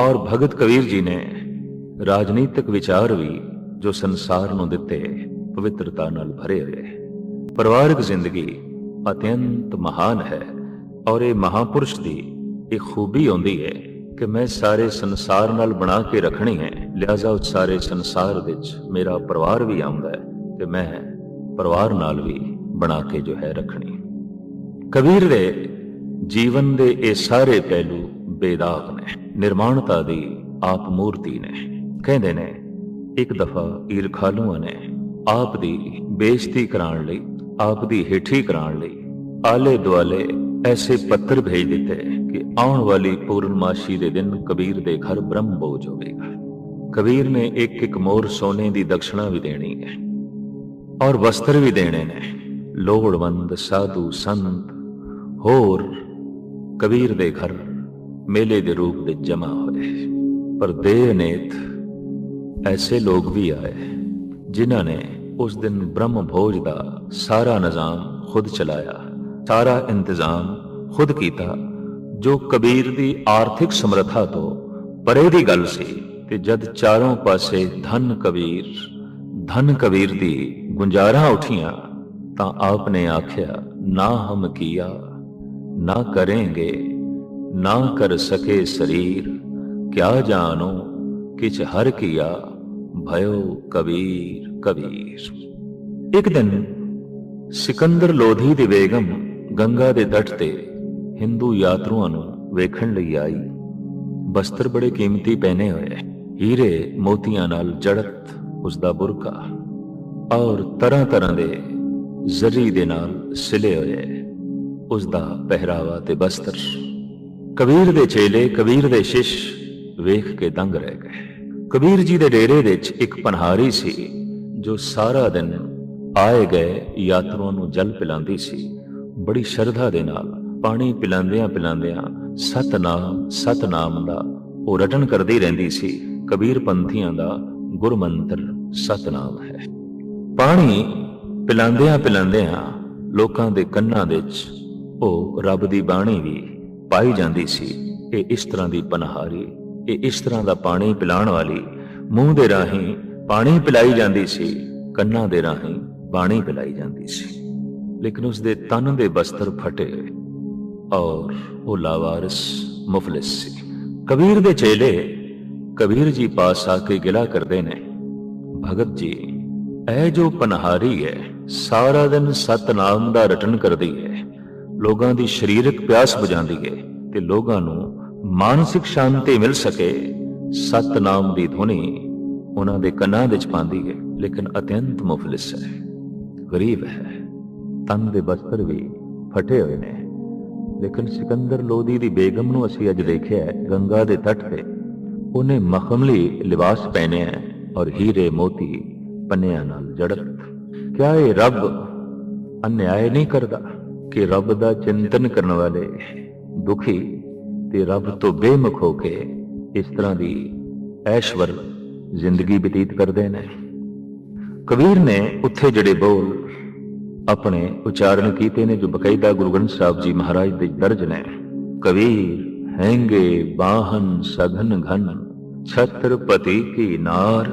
ਔਰ ਭਗਤ ਕਬੀਰ ਜੀ ਨੇ ਰਾਜਨੀਤਿਕ ਵਿਚਾਰ ਵੀ ਜੋ ਸੰਸਾਰ ਨੂੰ ਦਿੱਤੇ, ਪਵਿੱਤਰਤਾ ਨਾਲ ਭਰੇ ਹੋਏ। ਪਰਿਵਾਰਕ ਜ਼ਿੰਦਗੀ ਅਤਿਅੰਤ ਮਹਾਨ ਹੈ ਔਰ ਇਹ ਮਹਾਪੁਰਸ਼ ਦੀ ਇਹ ਖੂਬੀ ਹੁੰਦੀ ਹੈ ਕਿ ਮੈਂ ਸਾਰੇ ਸੰਸਾਰ ਨਾਲ ਬਣਾ ਕੇ ਰੱਖਣੀ ਹੈ, ਲਿਹਾਜ਼ਾ ਉਸ ਸਾਰੇ ਸੰਸਾਰ ਵਿੱਚ ਮੇਰਾ ਪਰਿਵਾਰ ਵੀ ਆਉਂਦਾ ਹੈ ਤੇ ਮੈਂ ਪਰਿਵਾਰ ਨਾਲ ਵੀ ਬਣਾ ਕੇ ਜੋ ਹੈ ਰੱਖਣੀ। ਕਬੀਰ ਦੇ ਜੀਵਨ ਦੇ ਇਹ ਸਾਰੇ ਪਹਿਲੂ ਬੇਦਾਗ ਨੇ। ਨਿਰਮਾਣਤਾ ਦੀ ਆਪ ਮੂਰਤੀ ਨੇ। ਕਹਿੰਦੇ ਨੇ, ਇੱਕ ਦਫਾ ਈਰਖਾਲੂਆਂ ਨੇ ਆਪ ਦੀ ਬੇਇੱਜ਼ਤੀ ਕਰਾਉਣ ਲਈ, ਆਪ ਦੀ ਹੇਠੀ ਕਰਾਉਣ ਲਈ ਆਲੇ ਦੁਆਲੇ ਐਸੇ ਪੱਤਰ ਭੇਜ ਦਿੱਤੇ ਕਿ ਆਉਣ ਵਾਲੀ ਪੂਰਨਮਾਸ਼ੀ ਦੇ ਦਿਨ ਕਬੀਰ ਦੇ ਘਰ ਬ੍ਰਹਮ ਬੋਝ ਹੋਵੇਗਾ। ਕਬੀਰ ਨੇ ਇੱਕ ਇੱਕ ਮੋਰ ਸੋਨੇ ਦੀ ਦਕਸ਼ਣਾ ਵੀ ਦੇਣੀ ਹੈ ਔਰ ਵਸਤਰ ਵੀ ਦੇਣੇ ਨੇ। ਲੋੜਵੰਦ ਸਾਧੂ ਸੰਤ, ਹੋਰ ਕਬੀਰ ਦੇ ਘਰ ਮੇਲੇ ਦੇ ਰੂਪ ਵਿੱਚ ਜਮਾ ਹੋਏ। ਪਰ ਦੇ ਦੇਨੇਤ ਐਸੇ ਲੋਕ ਵੀ ਆਏ, ਜਿਨ੍ਹਾਂ ਨੇ ਉਸ ਦਿਨ ਬ੍ਰਹਮ ਭੋਜ ਦਾ ਸਾਰਾ ਨਿਜ਼ਾਮ ਖੁਦ ਚਲਾਇਆ, ਸਾਰਾ ਇੰਤਜ਼ਾਮ ਖੁਦ ਕੀਤਾ, ਜੋ ਕਬੀਰ ਦੀ ਆਰਥਿਕ ਸਮਰੱਥਾ ਤੋਂ ਪਰੇ ਦੀ ਗੱਲ ਸੀ ਤੇ ਜਦ ਚਾਰੋਂ ਪਾਸੇ ਧਨ ਕਬੀਰ ਧਨ ਕਬੀਰ ਦੀ ਗੁੰਜਾਰਾਂ ਉਠੀਆਂ, ਤਾਂ ਆਪ ਨੇ ਆਖਿਆ, ਨਾ ਹਮ ਕੀਆ, ਨਾ ਕरेंगे ਨਾ ਕਰ ਸਕੇ ਸਰੀਰ, ਕਿਆ ਜਾਣੋ ਕਿਛ ਹਰ ਕੀਆ, ਭਇਓ ਕਬੀਰ ਕਬੀਰ। ਇੱਕ ਦਿਨ ਸਿਕੰਦਰ ਲੋਧੀ ਦੀ ਬੇਗਮ ਗੰਗਾ ਦੇ ਤੱਟ ਤੇ ਹਿੰਦੂ ਯਾਤਰੂਆਂ ਨੂੰ ਵੇਖਣ ਲਈ ਆਈ। ਬਸਤਰ ਬੜੇ ਕੀਮਤੀ ਪਹਿਨੇ ਹੋਏ, ਹੀਰੇ ਮੋਤੀਆਂ ਨਾਲ ਜੜਤ ਉਸ ਦਾ ਬੁਰਕਾ, ਔਰ ਤਰ੍ਹਾਂ ਤਰ੍ਹਾਂ ਦੇ ਜ਼ਰੀ ਦੇ ਨਾਲ ਸਿਲੇ ਹੋਏ ਉਸ ਦਾ ਪਹਿਰਾਵਾ ਤੇ ਬਸਤਰ। ਕਬੀਰ ਦੇ ਚੇਲੇ ਕਬੀਰ ਦੇ ਸ਼ਿਸ਼ ਵੇਖ ਕੇ ਦੰਗ ਰਹਿ ਗਏ। ਕਬੀਰ ਜੀ ਦੇ ਡੇਰੇ ਵਿੱਚ ਇੱਕ ਪਨਹਾਰੀ ਸੀ, ਜੋ ਸਾਰਾ ਦਿਨ ਆਏ ਗਏ ਯਾਤਰੂਆਂ ਨੂੰ ਜਲ ਪਿਲਾਉਂਦੀ ਸੀ। ਬੜੀ ਸ਼ਰਧਾ ਦੇ ਨਾਲ ਪਾਣੀ ਪਿਲਾਉਂਦਿਆਂ ਪਿਲਾਉਂਦਿਆਂ ਸਤਨਾਮ ਸਤਨਾਮ ਦਾ ਉਹ ਰਟਨ ਕਰਦੀ ਰਹਿੰਦੀ ਸੀ। ਕਬੀਰ ਪੰਥੀਆਂ ਦਾ ਗੁਰਮੰਤਰ ਸਤਨਾਮ ਹੈ। ਪਾਣੀ ਪਿਲਾਉਂਦਿਆਂ ਪਿਲਾਉਂਦਿਆਂ ਲੋਕਾਂ ਦੇ ਕੰਨਾਂ ਵਿੱਚ ਉਹ ਰੱਬ ਦੀ ਬਾਣੀ ਵੀ ਪਾਈ ਜਾਂਦੀ ਸੀ, ਇਹ ਇਸ ਤਰ੍ਹਾਂ ਦੀ ਪਨਹਾਰੀ, ਇਹ ਇਸ ਤਰ੍ਹਾਂ ਦਾ ਪਾਣੀ ਪਿਲਾਉਣ ਵਾਲੀ, ਮੂੰਹ ਦੇ ਰਾਹੀਂ ਪਾਣੀ ਪਿਲਾਈ ਜਾਂਦੀ ਸੀ, ਕੰਨਾਂ ਦੇ ਰਾਹੀਂ ਬਾਣੀ ਪਿਲਾਈ ਜਾਂਦੀ ਸੀ। ਲੇਕਿਨ ਉਸ ਦੇ ਤਨ ਦੇ ਬਸਤਰ ਫਟੇ ਔਰ ਉਹ ਲਾਵਾਰਿਸ ਮੁਫਲਿਸ ਸੀ। ਕਬੀਰ ਦੇ ਚੇਲੇ ਕਬੀਰ ਜੀ ਪਾਸ ਆ ਕੇ ਗਿਲਾ ਕਰਦੇ ਨੇ, ਭਗਤ ਜੀ, ਇਹ ਜੋ ਪਨਹਾਰੀ ਹੈ, ਸਾਰਾ ਦਿਨ ਸਤਨਾਮ ਦਾ ਰਟਨ ਕਰਦੀ ਹੈ। ਲੋਕਾਂ ਦੀ ਸਰੀਰਕ ਪਿਆਸ ਬੁਝਾਉਂਦੀ ਹੈ ਤੇ ਲੋਕਾਂ ਨੂੰ ਮਾਨਸਿਕ ਸ਼ਾਂਤੀ ਮਿਲ ਸਕੇ। ਸਤਨਾਮ ਦੀ ਧੁਨੀ ਉਹਨਾਂ ਦੇ ਕੰਨਾਂ ਵਿੱਚ ਪਾਉਂਦੀ ਹੈ ਲੇਕਿਨ ਅਤਿਅੰਤ ਮੁਫਲਿਸ ਹੈ। ਗਰੀਬ ਹੈ। ਤਨ ਦੇ ਬਸਤਰ ਵੀ ਫਟੇ ਹੋਏ ਨੇ। ਲੇਕਿਨ ਸਿਕੰਦਰ ਲੋਦੀ ਦੀ ਬੇਗਮ ਨੂੰ ਅਸੀਂ ਅੱਜ ਦੇਖਿਆ ਹੈ, ਗੰਗਾ ਦੇ ਤੱਟ ਤੇ। ਉਹਨੇ ਮਖਮਲੀ ਲਿਬਾਸ ਪਹਿਨਿਆ ਹੈ ਔਰ ਹੀਰੇ ਮੋਤੀ ਪੰਨਿਆਂ ਨਾਲ ਜੜਤ। ਕਿਆ ਇਹ ਰੱਬ ਅਨਿਆਏ ਨਹੀਂ ਕਰਦਾ? ਕਿ ਰੱਬ ਦਾ ਚਿੰਤਨ ਕਰਨ ਵਾਲੇ ਦੁਖੀ ਤੇ ਰੱਬ ਤੋਂ ਬੇਮੁਖ ਹੋ ਕੇ ਇਸ ਤਰ੍ਹਾਂ ਦੀ ਐਸ਼ਵਰ ਜ਼ਿੰਦਗੀ ਬਤੀਤ ਕਰਦੇ ਨੇ। ਕਬੀਰ ਨੇ ਉੱਥੇ ਜਿਹੜੇ ਬੋਲ ਆਪਣੇ ਉਚਾਰਨ ਕੀਤੇ ਨੇ, ਜੋ ਬਕਾਇਦਾ ਗੁਰੂ ਗ੍ਰੰਥ ਸਾਹਿਬ ਜੀ ਮਹਾਰਾਜ ਦੇ ਦਰਜ ਨੇ। ਕਬੀਰ, ਹੈਂਗੇ ਬਾਹਨ ਸઘਨ ਘਨ, ਛਤਰਪਤੀ ਕੀ ਨਾਰ,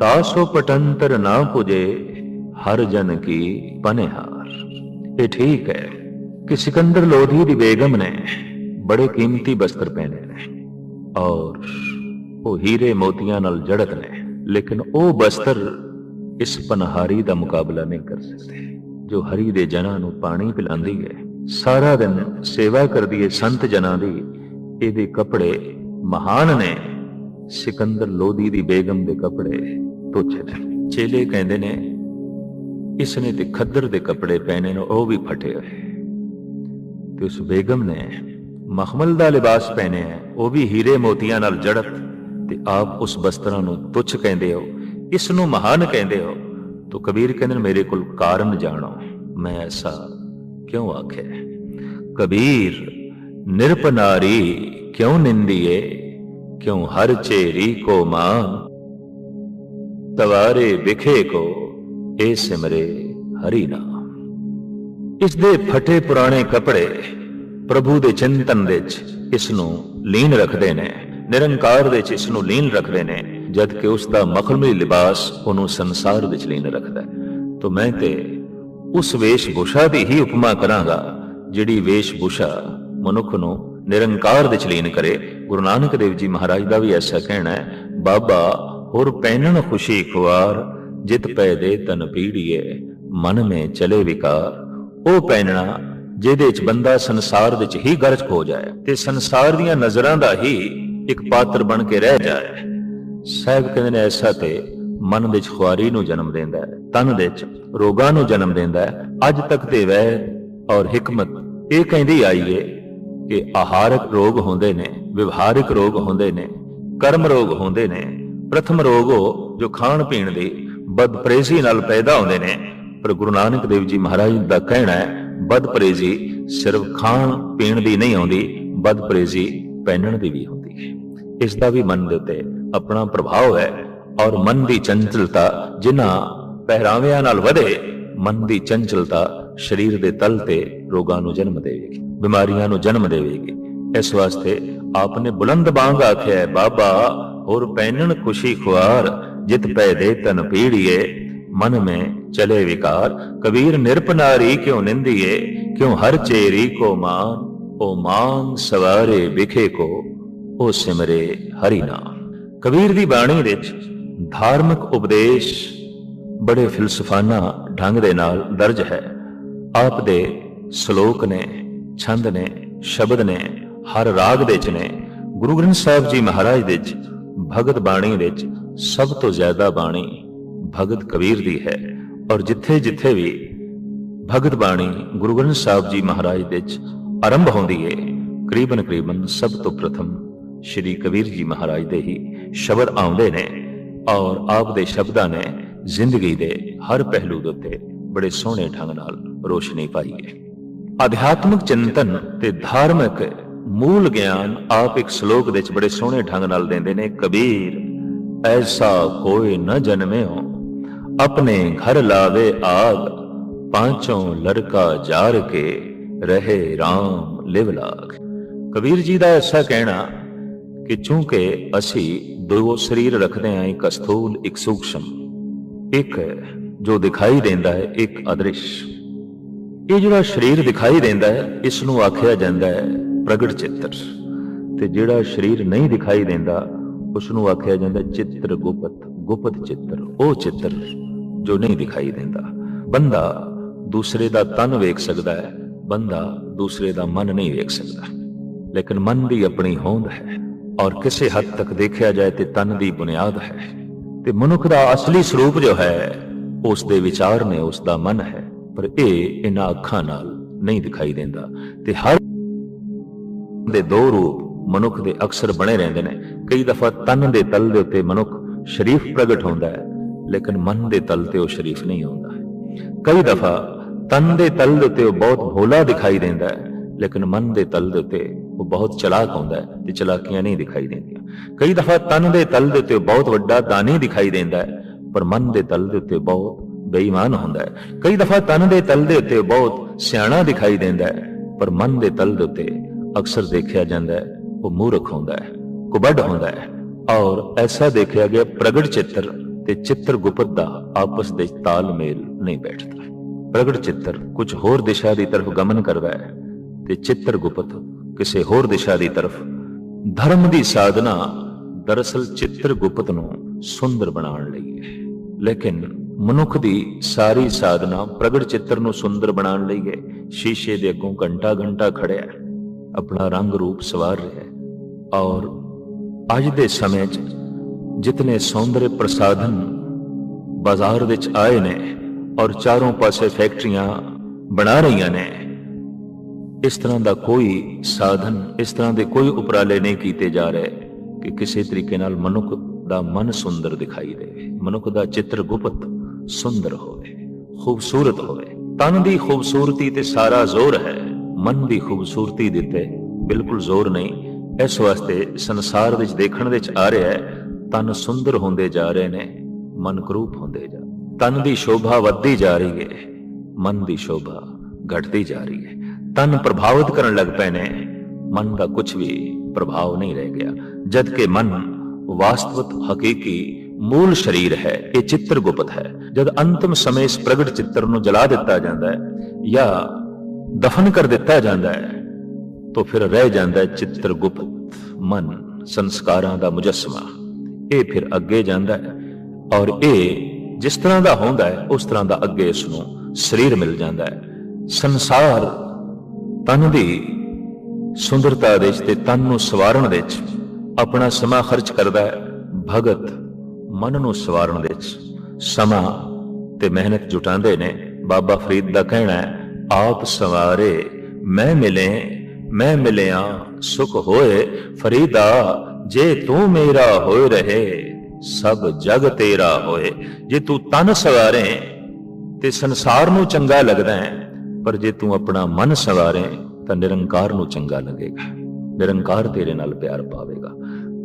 ਤਾਸੋ ਪਟੰਤਰ ਨਾ ਪੁਜੇ, ਹਰ ਜਨ ਕੀ ਪਨਿਹਾਰ ਇਹ ਠੀਕ ਹੈ ਕਿ ਸਿਕੰਦਰ ਲੋਧੀ ਦੀ ਬੇਗਮ ਨੇ ਬੜੇ ਕੀਮਤੀ ਬਸਤਰ ਪਹਿਨੇ ਨੇ ਔਰ ਉਹ ਹੀਰੇ ਮੋਤੀਆਂ ਨਾਲ ਜੜਤ ਨੇ, ਲੇਕਿਨ ਉਹ ਬਸਤਰ ਇਸ ਪਨਹਾਰੀ ਦਾ ਮੁਕਾਬਲਾ ਨਹੀਂ ਕਰ ਸਕਦੇ। ਜੋ ਹਰੀ ਦੇ ਜਨਾਂ ਨੂੰ ਪਾਣੀ ਪਿਲਾਉਂਦੀ ਹੈ, ਸਾਰਾ ਦਿਨ ਸੇਵਾ ਕਰਦੀ ਹੈ ਸੰਤ ਜਨਾਂ ਦੀ, ਇਹਦੇ ਕੱਪੜੇ ਮਹਾਨ ਨੇ। ਸਿਕੰਦਰ ਲੋਧੀ ਦੀ ਬੇਗਮ ਦੇ ਕੱਪੜੇ ਤੁੱਛ ਨੇ। ਚੇਲੇ ਕਹਿੰਦੇ ਨੇ ਇਸ ਨੇ ਤੇ ਖੱਦਰ ਦੇ ਕੱਪੜੇ ਪਹਿਨੇ ਨੇ ਉਹ ਵੀ ਫਟੇ ਹੋਏ। ਤੇ ਉਸ ਬੇਗਮ ਨੇ ਮਖਮਲ ਦਾ ਲਿਬਾਸ ਪਹਿਨਿਆ ਹੈ ਉਹ ਵੀ ਹੀਰੇ ਮੋਤੀਆਂ ਨਾਲ ਜੜਤ, ਤੇ ਆਪ ਉਸ ਬਸਤਰਾਂ ਨੂੰ ਤੁੱਛ ਕਹਿੰਦੇ ਹੋ, ਇਸ ਨੂੰ ਮਹਾਨ ਕਹਿੰਦੇ ਹੋ। ਤੋ ਕਬੀਰ ਕਹਿੰਦੇ ਮੇਰੇ ਕੋਲ ਕਾਰਨ ਜਾਣੋ। ਮੈਂ ਐਸਾ ਕਿਉਂ ਆਖਿਆ? ਕਬੀਰ ਨਿਰਪਨਾਰੀ ਕਿਉਂ ਨਿੰਦੀਏ? ਕਿਉਂ ਹਰ ਚੇਰੀ ਕੋ ਮਾਨ? ਤਵਾਰੇ ਵਿਖੇ ਕੋ ਏ ਸਿਮਰੇ, ਹਰੀ ਨਾਮ। ਇਸ ਦੇ ਫਟੇ ਪੁਰਾਣੇ ਕੱਪੜੇ ਪ੍ਰਭੂ ਦੇ ਚਿੰਤਨ ਵਿੱਚ ਇਸ ਨੂੰ ਲੀਨ ਰੱਖਦੇ ਨੇ, ਨਿਰੰਕਾਰ ਵਿੱਚ ਇਸ ਨੂੰ ਲੀਨ ਰੱਖਦੇ ਨੇ, ਜਦ ਕਿ ਉਸ ਦਾ ਮਖਲਮੀ ਲਿਬਾਸ ਉਹਨੂੰ ਸੰਸਾਰ ਵਿੱਚ ਲੀਨ ਰੱਖਦਾ ਤੋ ਮੈਂ ਤੇ ਉਸ ਵੇਸ਼ਭੂਸ਼ਾ ਦੀ ਹੀ ਉਪਮਾ ਕਰਾਂਗਾ, ਜਿਹੜੀ ਵੇਸ਼ਭੂਸ਼ਾ ਮਨੁੱਖ ਨੂੰ ਨਿਰੰਕਾਰ ਵਿੱਚ ਲੀਨ ਕਰੇ। ਗੁਰੂ ਨਾਨਕ ਦੇਵ ਜੀ ਮਹਾਰਾਜ ਦਾ ਵੀ ਐਸਾ ਕਹਿਣਾ ਹੈ, ਬਾਬਾ, ਹੋਰ ਪੈਨਣ ਖੁਸ਼ੀ ਖੁਆਰ ਜਿਤ ਪੈ ਦੇ ਤਨ ਪੀੜੀਏ, ਮਨ ਮੇ ਚਲੇ ਵਿਕਾਰ। ਉਹ ਪੈਨਣਾ, ਜਿਹਦੇ ਚ ਬੰਦਾ ਸੰਸਾਰ ਵਿੱਚ ਹੀ ਗਰਜ ਹੋ ਜਾਏ, ਤੇ ਸੰਸਾਰ ਦੀਆਂ ਨਜ਼ਰਾਂ ਦਾ ਹੀ ਇੱਕ ਪਾਤਰ ਬਣ ਕੇ ਰਹਿ ਜਾਏ। ਸਾਹਿਬ ਕਹਿੰਦੇ ਨੇ, ਐਸਾ ਤੇ ਮਨ ਵਿੱਚ ਖੁਆਰੀ ਨੂੰ ਜਨਮ ਦਿੰਦਾ ਹੈ, ਤਨ ਵਿੱਚ ਰੋਗਾਂ ਨੂੰ ਜਨਮ ਦਿੰਦਾ ਹੈ। ਅੱਜ ਤੱਕ ਤੇ ਵੈ ਔਰ ਹਕਮਤ, ਇਹ ਕਹਿੰਦੀ ਆਈ ਏ ਕਿ ਆਹਾਰਕ ਰੋਗ ਹੁੰਦੇ ਨੇ, ਵਿਵਹਾਰਿਕ ਰੋਗ ਹੁੰਦੇ ਨੇ, ਕਰਮ ਰੋਗ ਹੁੰਦੇ ਨੇ। ਪ੍ਰਥਮ ਰੋਗ ਉਹ ਜੋ ਖਾਣ ਪੀਣ ਦੀ ਬਦਪਰੇਜ਼ੀ ਨਾਲ ਪੈਦਾ ਹੁੰਦੇ ਨੇ। ਪਰ ਗੁਰੂ ਨਾਨਕ ਦੇਵ ਜੀ ਮਹਾਰਾਜ ਦਾ ਕਹਿਣਾ ਹੈ ਬਦਪਰੇਜ਼ੀ ਸਿਰਫ ਖਾਣ ਪੀਣ ਦੀ ਨਹੀਂ ਆਉਂਦੀ ਬਦਪਰੇਜ਼ੀ ਪਹਿਨਣ ਦੀ ਵੀ ਹੁੰਦੀ ਹੈ। ਇਸ ਦਾ ਵੀ ਮਨ ਦੇ ਉੱਤੇ ਆਪਣਾ ਪ੍ਰਭਾਵ ਹੈ ਔਰ ਮਨ ਦੀ ਚੰਚਲਤਾ ਜਿਨ੍ਹਾਂ ਪਹਿਰਾਵਿਆਂ ਨਾਲ ਵਧੇ ਮਨ ਦੀ ਚੰਚਲਤਾ ਸਰੀਰ ਦੇ ਤਲ ਤੇ ਰੋਗਾਂ ਨੂੰ ਜਨਮ ਦੇਵੇਗੀ ਬਿਮਾਰੀਆਂ ਨੂੰ ਜਨਮ ਦੇਵੇਗੀ। ਇਸ ਵਾਸਤੇ ਆਪਨੇ ਬੁਲੰਦ ਬਾਂਗ ਆਖਿਆ ਹੈ, ਬਾਬਾ ਹੋਰ ਪੈਨਣ ਖੁਸ਼ੀ ਖੁਆਰ ਜਿਤ ਪੈ ਦੇ ਤਨ ਪੀੜੀਏ, ਮਨ ਮੇ ਚਲੇ ਵਿਕਾਰ। ਕਬੀਰ ਨਿਰਪਨਾਰੀ ਕਿਉ ਨਿੰਦੀਏ? ਕਿਉ ਹਰ ਚੇਰੀ ਕੋ ਮਾਨ? ਉਹ ਮਾਨ ਸਵਾਰੇ ਵਿਖੇ ਕੋ ਉਹ ਸਿਮਰੇ ਹਰੀ ਨਾਮ। ਕਬੀਰ ਦੀ ਬਾਣੀ ਵਿੱਚ ਧਾਰਮਿਕ ਉਪਦੇਸ਼ ਬੜੇ ਫਿਲਸਫਾਨਾ ਢੰਗ ਦੇ ਨਾਲ ਦਰਜ ਹੈ। ਆਪ ਦੇ ਸ਼ਲੋਕ ਨੇ, ਛੰਦ ਨੇ, ਸ਼ਬਦ ਨੇ, ਹਰ ਰਾਗ ਦੇ ਚ ਨੇ। ਗੁਰੂ ਗ੍ਰੰਥ ਸਾਹਿਬ ਜੀ ਮਹਾਰਾਜ ਦੇ ਚ ਭਗਤ ਬਾਣੀ ਵਿੱਚ ਸਭ ਤੋਂ ਜ਼ਿਆਦਾ ਬਾਣੀ ਭਗਤ ਕਬੀਰ ਦੀ ਹੈ ਔਰ ਜਿੱਥੇ ਜਿੱਥੇ ਵੀ ਭਗਤ ਬਾਣੀ ਗੁਰੂ ਗ੍ਰੰਥ ਸਾਹਿਬ ਜੀ ਮਹਾਰਾਜ ਦੇ ਵਿੱਚ ਆਰੰਭ ਹੁੰਦੀ ਹੈ ਕਰੀਬਨ ਕਰੀਬਨ ਸਭ ਤੋਂ ਪ੍ਰਥਮ ਸ਼੍ਰੀ ਕਬੀਰ ਜੀ ਮਹਾਰਾਜ ਦੇ ਹੀ ਸ਼ਬਦ ਆਉਂਦੇ ਨੇ ਔਰ ਆਪ ਦੇ ਸ਼ਬਦਾਂ ਨੇ ਜ਼ਿੰਦਗੀ ਦੇ ਹਰ ਪਹਿਲੂ ਦੇ ਉੱਤੇ ਬੜੇ ਸੋਹਣੇ ਢੰਗ ਨਾਲ ਰੋਸ਼ਨੀ ਪਾਈ ਹੈ ਅਧਿਆਤਮਿਕ ਚਿੰਤਨ ਤੇ ਧਾਰਮਿਕ ਮੂਲ ਗਿਆਨ ਆਪ ਇੱਕ ਸ਼ਲੋਕ ਦੇ ਵਿੱਚ ਬੜੇ ਸੋਹਣੇ ਢੰਗ ਨਾਲ ਦਿੰਦੇ ਨੇ ਕਬੀਰ। ਐਸਾ ਕੋਈ ਨ ਜਨਮਿਓ। ਆਪਣੇ ਘਰ ਲਾਵੇ ਆਗ, ਪਾਂਚੋਂ ਲੜਕਾ ਜਾਰ ਕੇ ਰਹੇ RAM ਲਿਵ ਲਾਗ ਕਬੀਰ ਜੀ ਦਾ ਐਸਾ ਕਹਿਣਾ ਕਿ ਚੂੰਕਿ ਅਸੀਂ ਦੋ ਸਰੀਰ ਰੱਖਦੇ ਹਾਂ ਇੱਕ ਅਸਥੂਲ, ਇੱਕ ਸੂਖਸ਼ਮ, ਇੱਕ ਜੋ ਦਿਖਾਈ ਦਿੰਦਾ ਹੈ, ਇੱਕ ਅਦ੍ਰਿਸ਼। ਇਹ ਜਿਹੜਾ ਸਰੀਰ ਦਿਖਾਈ ਦਿੰਦਾ ਹੈ, ਇਸ ਨੂੰ ਆਖਿਆ ਜਾਂਦਾ ਹੈ ਪ੍ਰਗਟ ਚਿੱਤਰ। ਤੇ ਜਿਹੜਾ ਸਰੀਰ ਨਹੀਂ ਦਿਖਾਈ ਦਿੰਦਾ ਉਸ ਨੂੰ ਆਖਿਆ ਜਾਂਦਾ ਚਿੱਤਰ ਗੁਪਤ ਗੁਪਤ ਚਿੱਤਰ, ਉਹ ਚਿੱਤਰ ਜੋ ਨਹੀਂ ਦਿਖਾਈ ਦਿੰਦਾ। ਬੰਦਾ ਦੂਸਰੇ ਦਾ ਤਨ ਵੇਖ ਸਕਦਾ ਹੈ, ਬੰਦਾ ਦੂਸਰੇ ਦਾ ਮਨ ਨਹੀਂ ਵੇਖ ਸਕਦਾ। ਲੇਕਿਨ ਮਨ ਦੀ ਆਪਣੀ ਹੋਂਦ ਹੈ ਔਰ ਕਿਸੇ ਹੱਦ ਤੱਕ ਦੇਖਿਆ ਜਾਏ ਤੇ ਤਨ ਦੀ ਬੁਨਿਆਦ ਹੈ। ਤੇ ਮਨੁੱਖ ਦਾ ਅਸਲੀ ਸਰੂਪ ਜੋ ਹੈ, ਉਸ ਦੇ ਵਿਚਾਰ ਨੇ ਉਸ ਦਾ ਮਨ ਹੈ, ਪਰ ਇਹ ਇਹਨਾਂ ਅੱਖਾਂ ਨਾਲ ਨਹੀਂ ਦਿਖਾਈ ਦਿੰਦਾ। ਤੇ ਹਰ ਦੇ ਦੋ ਰੂਪ ਮਨੁੱਖ ਦੇ ਅਕਸਰ ਬਣੇ ਰਹਿੰਦੇ ਨੇ। ਕਈ ਦਫਾ ਤਨ ਦੇ ਤਲ ਦੇ ਉੱਤੇ ਮਨੁੱਖ ਸ਼ਰੀਫ ਪ੍ਰਗਟ ਹੁੰਦਾ ਹੈ, ਲੇਕਿਨ ਮਨ ਦੇ ਤਲ ਤੇ ਉਹ ਸ਼ਰੀਫ ਨਹੀਂ ਹੁੰਦਾ। ਕਈ ਦਫਾ ਤਨ ਦੇ ਤਲ ਦੇ ਉੱਤੇ ਉਹ ਬਹੁਤ ਭੋਲਾ ਦਿਖਾਈ ਦਿੰਦਾ ਹੈ, ਲੇਕਿਨ ਮਨ ਦੇ ਤਲ ਦੇ ਉੱਤੇ ਉਹ ਬਹੁਤ ਚਲਾਕ ਹੁੰਦਾ ਹੈ ਤੇ ਚਲਾਕੀਆਂ ਨਹੀਂ ਦਿਖਾਈ ਦਿੰਦੀਆਂ। ਕਈ ਦਫਾ ਤਨ ਦੇ ਤਲ ਦੇ ਉੱਤੇ ਬਹੁਤ ਵੱਡਾ ਦਾਨੀ ਦਿਖਾਈ ਦਿੰਦਾ ਹੈ, ਪਰ ਮਨ ਦੇ ਤਲ ਦੇ ਉੱਤੇ ਬਹੁਤ ਬੇਈਮਾਨ ਹੁੰਦਾ ਹੈ। ਕਈ ਦਫਾ ਤਨ ਦੇ ਤਲ ਦੇ ਉੱਤੇ ਬਹੁਤ ਸਿਆਣਾ ਦਿਖਾਈ ਦਿੰਦਾ ਹੈ, ਪਰ ਮਨ ਦੇ ਤਲ ਦੇ ਉੱਤੇ ਅਕਸਰ ਦੇਖਿਆ ਜਾਂਦਾ ਹੈ ਉਹ ਮੂਰਖ ਹੁੰਦਾ ਹੈ, ਕੁਬੜ ਹੁੰਦਾ ਹੈ ਔਰ ਐਸਾ ਦੇਖਿਆ ਗਿਆ ਪ੍ਰਗਟ ਚਿੱਤਰ ਤੇ ਚਿੱਤਰ ਗੁਪਤ ਦਾ ਆਪਸ ਦੇ ਤਾਲਮੇਲ ਨਹੀਂ ਬੈਠਦਾ। ਪ੍ਰਗਟ ਚਿੱਤਰ ਕੁਝ ਹੋਰ ਦਿਸ਼ਾ ਦੀ ਤਰਫ ਗਮਨ ਕਰਦਾ ਹੈ ਤੇ ਚਿੱਤਰ ਗੁਪਤ ਕਿਸੇ ਹੋਰ ਦਿਸ਼ਾ ਦੀ ਤਰਫ ਧਰਮ ਦੀ ਸਾਧਨਾ ਦਰਅਸਲ ਚਿੱਤਰ ਗੁਪਤ ਨੂੰ ਸੁੰਦਰ ਬਣਾਉਣ ਲਈ ਹੈ। ਲੇਕਿਨ ਮਨੁੱਖ ਦੀ ਸਾਰੀ ਸਾਧਨਾ ਪ੍ਰਗਟ ਚਿੱਤਰ ਨੂੰ ਸੁੰਦਰ ਬਣਾਉਣ ਲਈ ਹੈ। ਸ਼ੀਸ਼ੇ ਦੇ ਅੱਗੋਂ ਘੰਟਾ ਘੰਟਾ ਖੜਿਆ ਆਪਣਾ ਰੰਗ ਰੂਪ ਸਵਾਰ ਰਿਹਾ ਹੈ। ਔਰ ਅੱਜ ਦੇ ਸਮੇਂ 'ਚ ਜਿਤਨੇ ਸੌਂਦਰਯ ਪ੍ਰਸਾਧਨ ਬਾਜ਼ਾਰ ਵਿੱਚ ਆਏ ਨੇ ਔਰ ਚਾਰੋਂ ਪਾਸੇ ਫੈਕਟਰੀਆਂ ਬਣਾ ਰਹੀਆਂ ਨੇ, ਇਸ ਤਰ੍ਹਾਂ ਦਾ ਕੋਈ ਸਾਧਨ, ਇਸ ਤਰ੍ਹਾਂ ਦੇ ਕੋਈ ਉਪਰਾਲੇ ਨਹੀਂ ਕੀਤੇ ਜਾ ਰਹੇ ਕਿ ਕਿਸੇ ਤਰੀਕੇ ਨਾਲ ਮਨੁੱਖ ਦਾ ਮਨ ਸੁੰਦਰ ਦਿਖਾਈ ਦੇਵੇ ਮਨੁੱਖ ਦਾ ਚਿੱਤਰ ਗੁਪਤ ਸੁੰਦਰ ਹੋਵੇ, ਖੂਬਸੂਰਤ ਹੋਵੇ। ਤਨ ਦੀ ਖੂਬਸੂਰਤੀ ਤੇ ਸਾਰਾ ਜ਼ੋਰ ਹੈ, ਮਨ ਦੀ ਖੂਬਸੂਰਤੀ ਦਿੱਤੇ ਬਿਲਕੁਲ ਜ਼ੋਰ ਨਹੀਂ ਇਸ ਵਾਸਤੇ ਸੰਸਾਰ ਵਿੱਚ ਦੇਖਣ ਵਿੱਚ ਆ ਰਿਹਾ ਹੈ, ਤਨ ਸੁੰਦਰ ਹੁੰਦੇ ਜਾ ਰਹੇ ਨੇ, ਮਨ ਕਰੂਪ ਹੁੰਦੇ ਜਾ ਤਨ ਦੀ ਸ਼ੋਭਾ ਵੱਧਦੀ ਜਾ ਰਹੀ ਹੈ, ਮਨ ਦੀ ਸ਼ੋਭਾ ਘਟਦੀ ਜਾ ਰਹੀ ਹੈ। ਤਨ ਪ੍ਰਭਾਵਿਤ ਕਰਨ ਲੱਗ ਪਏ ਨੇ, ਮਨ ਦਾ ਕੁਝ ਵੀ ਪ੍ਰਭਾਵ ਨਹੀਂ ਰਹਿ ਗਿਆ। ਜਦ ਕਿ ਮਨ ਵਾਸਤਵਤ ਹਕੀਕੀ, ਮੂਲ ਸਰੀਰ ਹੈ, ਇਹ ਚਿੱਤਰ ਗੁਪਤ ਹੈ। ਜਦ ਅੰਤਮ ਸਮੇਂ ਇਸ ਪ੍ਰਗਟ ਚਿੱਤਰ ਨੂੰ ਜਲਾ ਦਿੱਤਾ ਜਾਂਦਾ ਹੈ ਜਾਂ ਦਫਨ ਕਰ ਦਿੱਤਾ ਜਾਂਦਾ ਹੈ ਤੋਂ ਫਿਰ ਰਹਿ ਜਾਂਦਾ ਹੈ ਚਿੱਤਰ ਗੁਪਤ ਮਨ, ਸੰਸਕਾਰਾਂ ਦਾ ਮੁਜਸਮਾ। ਇਹ ਫਿਰ ਅੱਗੇ ਜਾਂਦਾ ਹੈ ਔਰ ਇਹ ਜਿਸ ਤਰ੍ਹਾਂ ਦਾ ਹੁੰਦਾ ਹੈ, ਉਸ ਤਰ੍ਹਾਂ ਦਾ ਅੱਗੇ ਇਸ ਨੂੰ ਸਰੀਰ ਮਿਲ ਜਾਂਦਾ ਹੈ। ਸੰਸਾਰ ਤਨ ਦੀ ਸੁੰਦਰਤਾ ਦੇ ਵਿੱਚ ਤੇ ਤਨ ਨੂੰ ਸਵਾਰਨ ਦੇ ਵਿੱਚ ਆਪਣਾ ਸਮਾਂ ਖਰਚ ਕਰਦਾ ਹੈ। ਭਗਤ ਮਨ ਨੂੰ ਸਵਾਰਨ ਦੇ ਵਿੱਚ ਸਮਾਂ ਤੇ ਮਿਹਨਤ ਜੁਟਾਉਂਦੇ ਨੇ। ਬਾਬਾ ਫਰੀਦ ਦਾ ਕਹਿਣਾ ਹੈ, ਆਪ ਸਵਾਰੇ, ਮੈਂ ਮਿਲੇ ਮੈਂ ਮਿਲਿਆ, ਸੁਖ ਹੋਏ, ਫਰੀਦਾ, ਜੇ ਤੂੰ ਮੇਰਾ ਹੋਏ ਰਹੇ, ਸਭ ਜਗ ਤੇਰਾ ਹੋਏ। ਜੇ ਤੂੰ ਤਨ ਸਵਾਰੇ, ਤੇ ਸੰਸਾਰ ਨੂੰ ਚੰਗਾ ਲੱਗਦਾ ਹੈ, ਪਰ ਜੇ ਤੂੰ ਆਪਣਾ ਮਨ ਸਵਾਰੇ, ਤਾਂ ਨਿਰੰਕਾਰ ਨੂੰ ਚੰਗਾ ਲੱਗੇਗਾ। ਨਿਰੰਕਾਰ ਤੇਰੇ ਨਾਲ ਪਿਆਰ ਪਾਵੇਗਾ।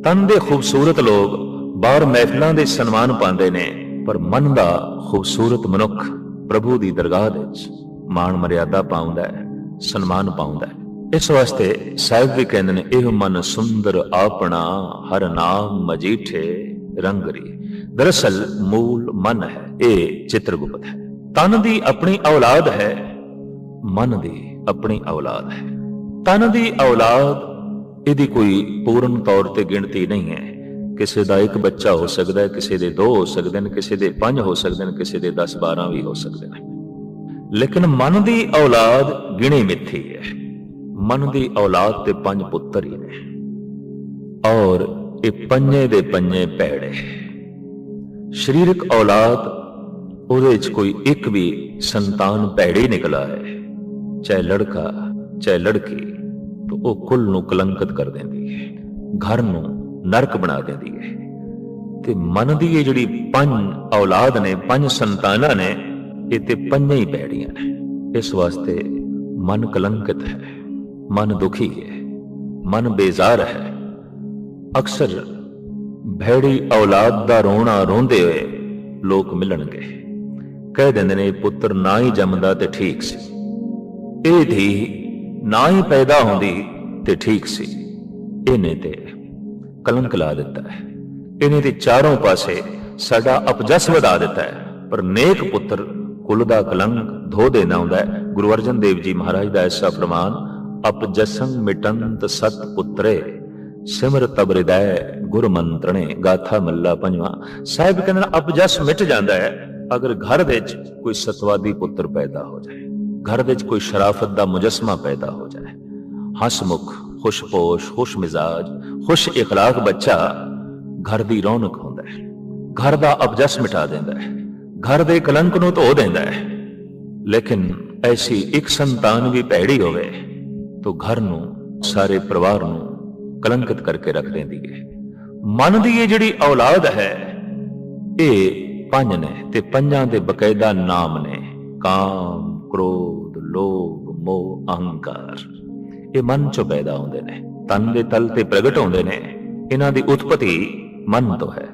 ਤਨ ਦੇ ਖੂਬਸੂਰਤ ਲੋਕ ਬਾਹਰ ਮਹਿਫਲਾਂ ਦੇ ਸਨਮਾਨ ਪਾਉਂਦੇ ਨੇ, ਪਰ ਮਨ ਦਾ ਖੂਬਸੂਰਤ ਮਨੁੱਖ ਪ੍ਰਭੂ ਦੀ ਦਰਗਾਹ ਵਿੱਚ ਮਾਣ ਮਰਿਆਦਾ ਪਾਉਂਦਾ ਹੈ, ਸਨਮਾਨ ਪਾਉਂਦਾ ਹੈ। ਇਸ ਵਾਸਤੇ ਸਾਹਿਬ ਵੀ ਕਹਿੰਦੇ ਨੇ, ਇਹ ਮਨ ਸੁੰਦਰ ਆਪਣਾ, ਹਰ ਨਾਮ ਮਜੀਠੇ ਰੰਗਰੀ ਦਰਅਸਲ ਮੂਲ ਮਨ ਹੈ, ਇਹ ਚਿੱਤਰਗੁਪਤ ਹੈ। ਤਨ ਦੀ ਆਪਣੀ ਔਲਾਦ ਹੈ, ਮਨ ਦੀ ਆਪਣੀ ਔਲਾਦ ਹੈ। ਤਨ ਦੀ ਔਲਾਦ, ਇਹਦੀ ਕੋਈ ਪੂਰਨ ਤੌਰ ਤੇ ਗਿਣਤੀ ਨਹੀਂ ਹੈ। ਕਿਸੇ ਦਾ ਇੱਕ ਬੱਚਾ ਹੋ ਸਕਦਾ ਹੈ, ਕਿਸੇ ਦੇ ਦੋ ਹੋ ਸਕਦੇ ਨੇ, ਕਿਸੇ ਦੇ ਪੰਜ ਹੋ ਸਕਦੇ ਨੇ, ਕਿਸੇ ਦੇ 10 12 ਵੀ ਹੋ ਸਕਦੇ ਨੇ। ਲੇਕਿਨ ਮਨ ਦੀ ਔਲਾਦ ਗਿਣੀ ਮਿੱਥੀ ਹੈ। ਮਨ ਦੀ ਔਲਾਦ ਤੇ ਪੰਜ ਪੁੱਤਰ ਹੀ ਨੇ ਔਰ ਇਹ ਪੰਜੇ ਦੇ ਪੰਜੇ ਪੈੜੇ ਸਰੀਰਕ ਔਲਾਦ, ਉਹਦੇ ਵਿੱਚ ਕੋਈ ਇੱਕ ਵੀ ਸੰਤਾਨ ਪੈੜੇ ਨਿਕਲਾ ਹੈ। ਚਾਹੇ ਲੜਕਾ, ਚਾਹੇ ਲੜਕੀ, ਤਾਂ ਉਹ ਕੁੱਲ ਨੂੰ ਕਲੰਕਿਤ ਕਰ ਦਿੰਦੀ ਹੈ, ਘਰ ਨੂੰ ਨਰਕ ਬਣਾ ਦਿੰਦੀ ਹੈ। ਤੇ ਮਨ ਦੀ ਇਹ ਜਿਹੜੀ ਪੰਜ ਔਲਾਦ ਨੇ, ਪੰਜ ਸੰਤਾਨਾਂ ਨੇ, ਇਹ ਤੇ ਪੰਜੇ ਹੀ ਪੈੜੀਆਂ ਨੇ। ਇਸ ਵਾਸਤੇ ਮਨ ਕਲੰਕਿਤ ਹੈ। ਮਨ ਦੁਖੀ ਹੈ ਮਨ ਬੇਜ਼ਾਰ ਹੈ। ਅਕਸਰ ਭੈੜੀ ਔਲਾਦ ਦਾ ਰੋਣਾ ਰੋਂਦੇ ਹੋਏ ਲੋਕ ਮਿਲਣਗੇ। ਕਹਿ ਦਿੰਦੇ ਨੇ, ਪੁੱਤਰ, ਨਾ ਹੀ ਜੰਮਦਾ ਤੇ ਠੀਕ ਸੀ। ਇਹ ਧੀ ਨਾ ਹੀ ਪੈਦਾ ਹੁੰਦੀ ਤੇ ਠੀਕ ਸੀ। ਇਹਨੇ ਤੇ ਕਲੰਕ ਲਾ ਦਿੱਤਾ ਹੈ। ਇਹਨੇ ਤੇ ਚਾਰੋਂ ਪਾਸੇ ਸਾਡਾ ਅਪਜਸ ਵਧਾ ਦਿੱਤਾ ਹੈ। ਪਰ ਨੇਕ ਪੁੱਤਰ ਕੁਲ ਦਾ ਕਲੰਕ ਧੋ ਦੇਣਾ ਹੁੰਦਾ ਹੈ। ਗੁਰੂ ਅਰਜਨ ਦੇਵ ਜੀ ਮਹਾਰਾਜ ਦਾ ਐਸਾ ਫਰਮਾਨ ਅਪਜਸੰ ਮਿਟੰਤ ਸਤ ਪੁੱਤਰੇ ਸਿਮਰ ਤਬ ਹਿਰਦੈ ਗੁਰ ਮੰਤਰਣੇ, ਗਾਥਾ ਮੱਲਾ ਪੰਜਵਾ। ਸਾਹਿਬ ਕਹਿੰਦੇ ਅਪਜਸ ਮਿਟ ਜਾਂਦਾ ਹੈ, ਅਗਰ ਘਰ ਵਿੱਚ ਕੋਈ ਸਤਵਾਦੀ ਪੁੱਤਰ ਪੈਦਾ ਹੋ ਜਾਏ, ਘਰ ਵਿੱਚ ਕੋਈ ਸ਼ਰਾਫਤ ਦਾ ਮੁਜਸਮਾ ਪੈਦਾ ਹੋ ਜਾਏ, ਹਸਮੁਖ, ਖੁਸ਼ਪੋਸ਼, ਖੁਸ਼ ਮਿਜ਼ਾਜ, ਖੁਸ਼ ਇਖਲਾਕ ਬੱਚਾ ਘਰ ਦੀ ਰੌਣਕ ਹੁੰਦਾ ਹੈ, ਘਰ ਦਾ ਅਪਜਸ ਮਿਟਾ ਦਿੰਦਾ ਹੈ, ਘਰ ਦੇ ਕਲੰਕ ਨੂੰ ਧੋ ਦਿੰਦਾ ਹੈ। ਲੇਕਿਨ ਐਸੀ ਇੱਕ ਸੰਤਾਨ ਵੀ ਭੈੜੀ ਹੋਵੇ ਤਾਂ ਘਰ ਨੂੰ, ਸਾਰੇ ਪਰਿਵਾਰ ਨੂੰ ਕਲੰਕਿਤ ਕਰਕੇ ਰੱਖ ਦਿੰਦੀ ਹੈ ਮਨ ਦੀ ਇਹ ਜਿਹੜੀ ਔਲਾਦ ਹੈ, ਇਹ ਪੰਜ ਨੇ ਤੇ ਪੰਜਾਂ ਦੇ ਬਕਾਇਦਾ ਨਾਮ ਨੇ। ਕਾਮ, ਕ੍ਰੋਧ, ਲੋਭ, ਮੋਹ, ਅਹੰਕਾਰ। ਇਹ ਮਨ ਚੋਂ ਪੈਦਾ ਹੁੰਦੇ ਨੇ, ਤਨ ਦੇ ਤਲ ਤੇ ਪ੍ਰਗਟ ਹੁੰਦੇ ਨੇ। ਇਹਨਾਂ ਦੀ ਉਤਪਤੀ ਮਨ ਤੋਂ ਹੈ।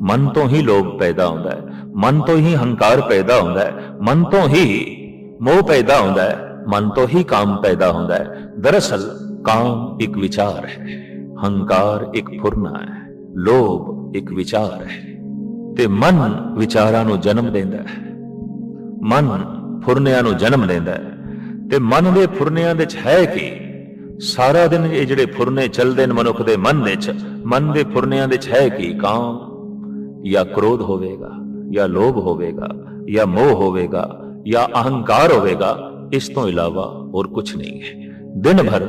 ਮਨ ਤੋਂ ਹੀ ਲੋਭ ਪੈਦਾ ਹੁੰਦਾ ਹੈ। ਮਨ ਤੋਂ ਹੀ ਹੰਕਾਰ ਪੈਦਾ ਹੁੰਦਾ ਹੈ। ਮਨ ਤੋਂ ਹੀ ਮੋਹ ਪੈਦਾ ਹੁੰਦਾ ਹੈ। ਮਨ ਤੋਂ ਹੀ ਕਾਮ ਪੈਦਾ ਹੁੰਦਾ ਹੈ। ਦਰਅਸਲ ਕਾਮ ਇੱਕ ਵਿਚਾਰ ਹੈ, ਹੰਕਾਰ ਇੱਕ ਫੁਰਨਾ ਹੈ, ਲੋਭ ਇੱਕ ਵਿਚਾਰ ਹੈ ਤੇ ਮਨ ਵਿਚਾਰਾਂ ਨੂੰ ਜਨਮ ਦਿੰਦਾ ਹੈ। ਮਨ ਫੁਰਨਿਆਂ ਨੂੰ ਜਨਮ ਦਿੰਦਾ ਹੈ ਤੇ ਮਨ ਦੇ ਫੁਰਨਿਆਂ ਵਿੱਚ ਹੈ ਕਿ? ਸਾਰਾ ਦਿਨ ਇਹ ਜਿਹੜੇ ਫੁਰਨੇ ਚੱਲਦੇ ਨੇ ਮਨੁੱਖ ਦੇ ਮਨ ਵਿੱਚ, ਮਨ ਦੇ ਫੁਰਨਿਆਂ ਵਿੱਚ ਹੈ ਕਿ? ਕਾਮ ਜਾਂ ਕ੍ਰੋਧ ਹੋਵੇਗਾ ਜਾਂ ਲੋਭ ਹੋਵੇਗਾ ਜਾਂ ਮੋਹ ਹੋਵੇਗਾ ਜਾਂ ਅਹੰਕਾਰ ਹੋਵੇਗਾ ਇਸ ਤੋਂ ਇਲਾਵਾ ਹੋਰ ਕੁਝ ਨਹੀਂ ਹੈ। ਦਿਨ ਭਰ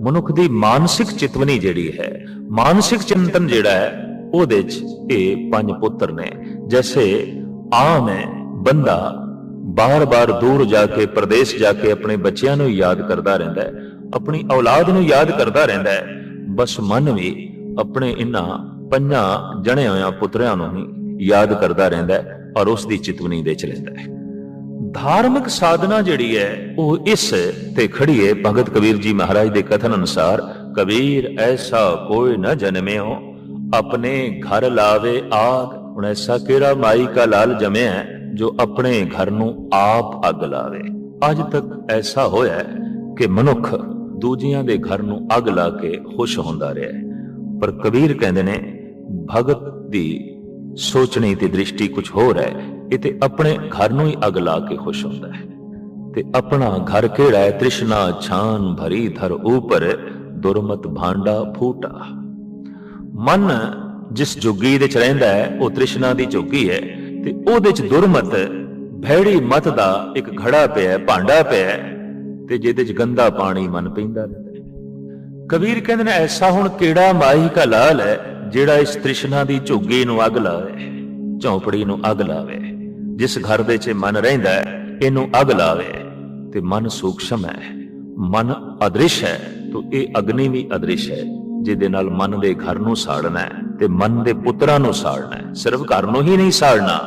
ਮਨੁੱਖ ਦੀ ਮਾਨਸਿਕ ਚਿਤਵਨੀ ਜਿਹੜੀ ਹੈ, ਮਾਨਸਿਕ ਚਿੰਤਨ ਜਿਹੜਾ ਹੈ, ਉਹਦੇ ਵਿੱਚ ਇਹ ਪੰਜ ਪੁੱਤਰ ਨੇ। ਜੈਸੇ ਆਮ ਹੈ, ਬੰਦਾ ਬਾਰ-ਬਾਰ ਦੂਰ ਜਾ ਕੇ, ਪ੍ਰਦੇਸ਼ ਜਾ ਕੇ ਆਪਣੇ ਬੱਚਿਆਂ ਨੂੰ ਯਾਦ ਕਰਦਾ ਰਹਿੰਦਾ ਹੈ, ਆਪਣੀ ਔਲਾਦ ਨੂੰ ਯਾਦ ਕਰਦਾ ਰਹਿੰਦਾ ਹੈ। ਬਸ ਮਨ ਵੀ ਆਪਣੇ ਇਨ੍ਹਾਂ ਪੰਜਾਂ ਜਣੇ ਹੋਇਆਂ ਪੁੱਤਰਿਆਂ ਨੂੰ ਹੀ ਯਾਦ ਕਰਦਾ ਰਹਿੰਦਾ ਹੈ ਔਰ ਉਸ ਦੀ ਚਿਤਵਨੀ ਦੇ ਚ ਰਹਿੰਦਾ ਹੈ। ਧਾਰਮਿਕ ਸਾਧਨਾ ਜਿਹੜੀ ਹੈ, ਉਹ ਇਸ ਤੇ ਖੜੀ ਹੈ। ਭਗਤ ਕਬੀਰ ਜੀ ਮਹਾਰਾਜ ਦੇ ਕਥਨ ਅਨੁਸਾਰ, ਕਬੀਰ, ਐਸਾ ਕੋਈ ਨਾ ਜਨਮਿਓ, ਆਪਣੇ ਘਰ ਲਾਵੇ ਆਗ। ਹੁਣ ਐਸਾ ਕਿਹੜਾ ਮਾਈ ਕਾ ਲਾਲ ਜਮਿਆ ਜੋ ਆਪਣੇ ਘਰ ਨੂੰ ਆਪ ਅੱਗ ਲਾਵੇ। ਅੱਜ ਤੱਕ ਐਸਾ ਹੋਇਆ ਕਿ ਮਨੁੱਖ ਦੂਜਿਆਂ ਦੇ ਘਰ ਨੂੰ ਅੱਗ ਲਾ ਕੇ ਖੁਸ਼ ਹੁੰਦਾ ਰਿਹਾ ਪਰ ਕਬੀਰ ਕਹਿੰਦੇ ਨੇ, ਭਗਤ ਦੀ ਸੋਚਣੀ ਤੇ ਦ੍ਰਿਸ਼ਟੀ ਕੁਝ ਹੋਰ ਹੈ। ਇਹ ਤੇ ਆਪਣੇ ਘਰ ਨੂੰ ਹੀ ਅੱਗ ਲਾ ਕੇ ਖੁਸ਼ ਹੁੰਦਾ ਹੈ। ਤੇ ਆਪਣਾ ਘਰ ਕਿਹੜਾ ਹੈ? ਤ੍ਰਿਸ਼ਨਾ ਛਾਨ ਭਰੀ ਧਰ ਉਪਰ ਦੁਰਮਤ ਭਾਂਡਾ ਫੂਟਾ। ਮਨ ਜਿਸ ਜੁਗੀ ਦੇ ਚ ਰਹਿੰਦਾ ਹੈ ਉਹ ਤ੍ਰਿਸ਼ਨਾ ਦੀ ਜੁਗੀ ਹੈ। ਤੇ ਉਹਦੇ ਚ ਦੁਰਮਤ ਭੈੜੀ ਮਤ ਦਾ ਇੱਕ ਘੜਾ ਪਿਆ ਹੈ, ਭਾਂਡਾ ਪਿਆ ਹੈ। ਤੇ ਜਿਹਦੇ ਚ ਗੰਦਾ ਪਾਣੀ ਮਨ ਪੈਂਦਾ ਰਹਿੰਦਾ ਹੈ। ਕਬੀਰ ਕਹਿੰਦੇ ਨੇ ਐਸਾ ਹੁਣ ਕਿਹੜਾ ਮਾਹੀ ਕਾ ਲਾਲ ਹੈ? ਜਿਹੜਾ ਇਸ ਤ੍ਰਿਸ਼ਨਾ ਦੀ ਝੁੱਗੀ ਨੂੰ ਅੱਗ ਲਾਵੇ, ਝੌਂਪੜੀ ਨੂੰ ਅੱਗ ਲਾਵੇ, ਜਿਸ ਘਰ ਦੇ 'ਚ ਮਨ ਰਹਿੰਦਾ ਹੈ, ਇਹਨੂੰ ਅੱਗ ਲਾਵੇ, ਤੇ ਮਨ ਸੂਖਸ਼ਮ ਹੈ, ਮਨ ਅਦ੍ਰਿਸ਼ ਹੈ, ਤੋ ਇਹ ਅਗਨੀ ਵੀ ਅਦ੍ਰਿਸ਼ ਹੈ, ਜਿਹਦੇ ਨਾਲ ਮਨ ਦੇ ਘਰ ਨੂੰ ਸਾੜਨਾ ਹੈ, ਤੇ ਮਨ ਦੇ ਪੁੱਤਰਾਂ ਨੂੰ ਸਾੜਨਾ ਹੈ, ਸਿਰਫ ਘਰ ਨੂੰ ਹੀ ਨਹੀਂ ਸਾੜਨਾ,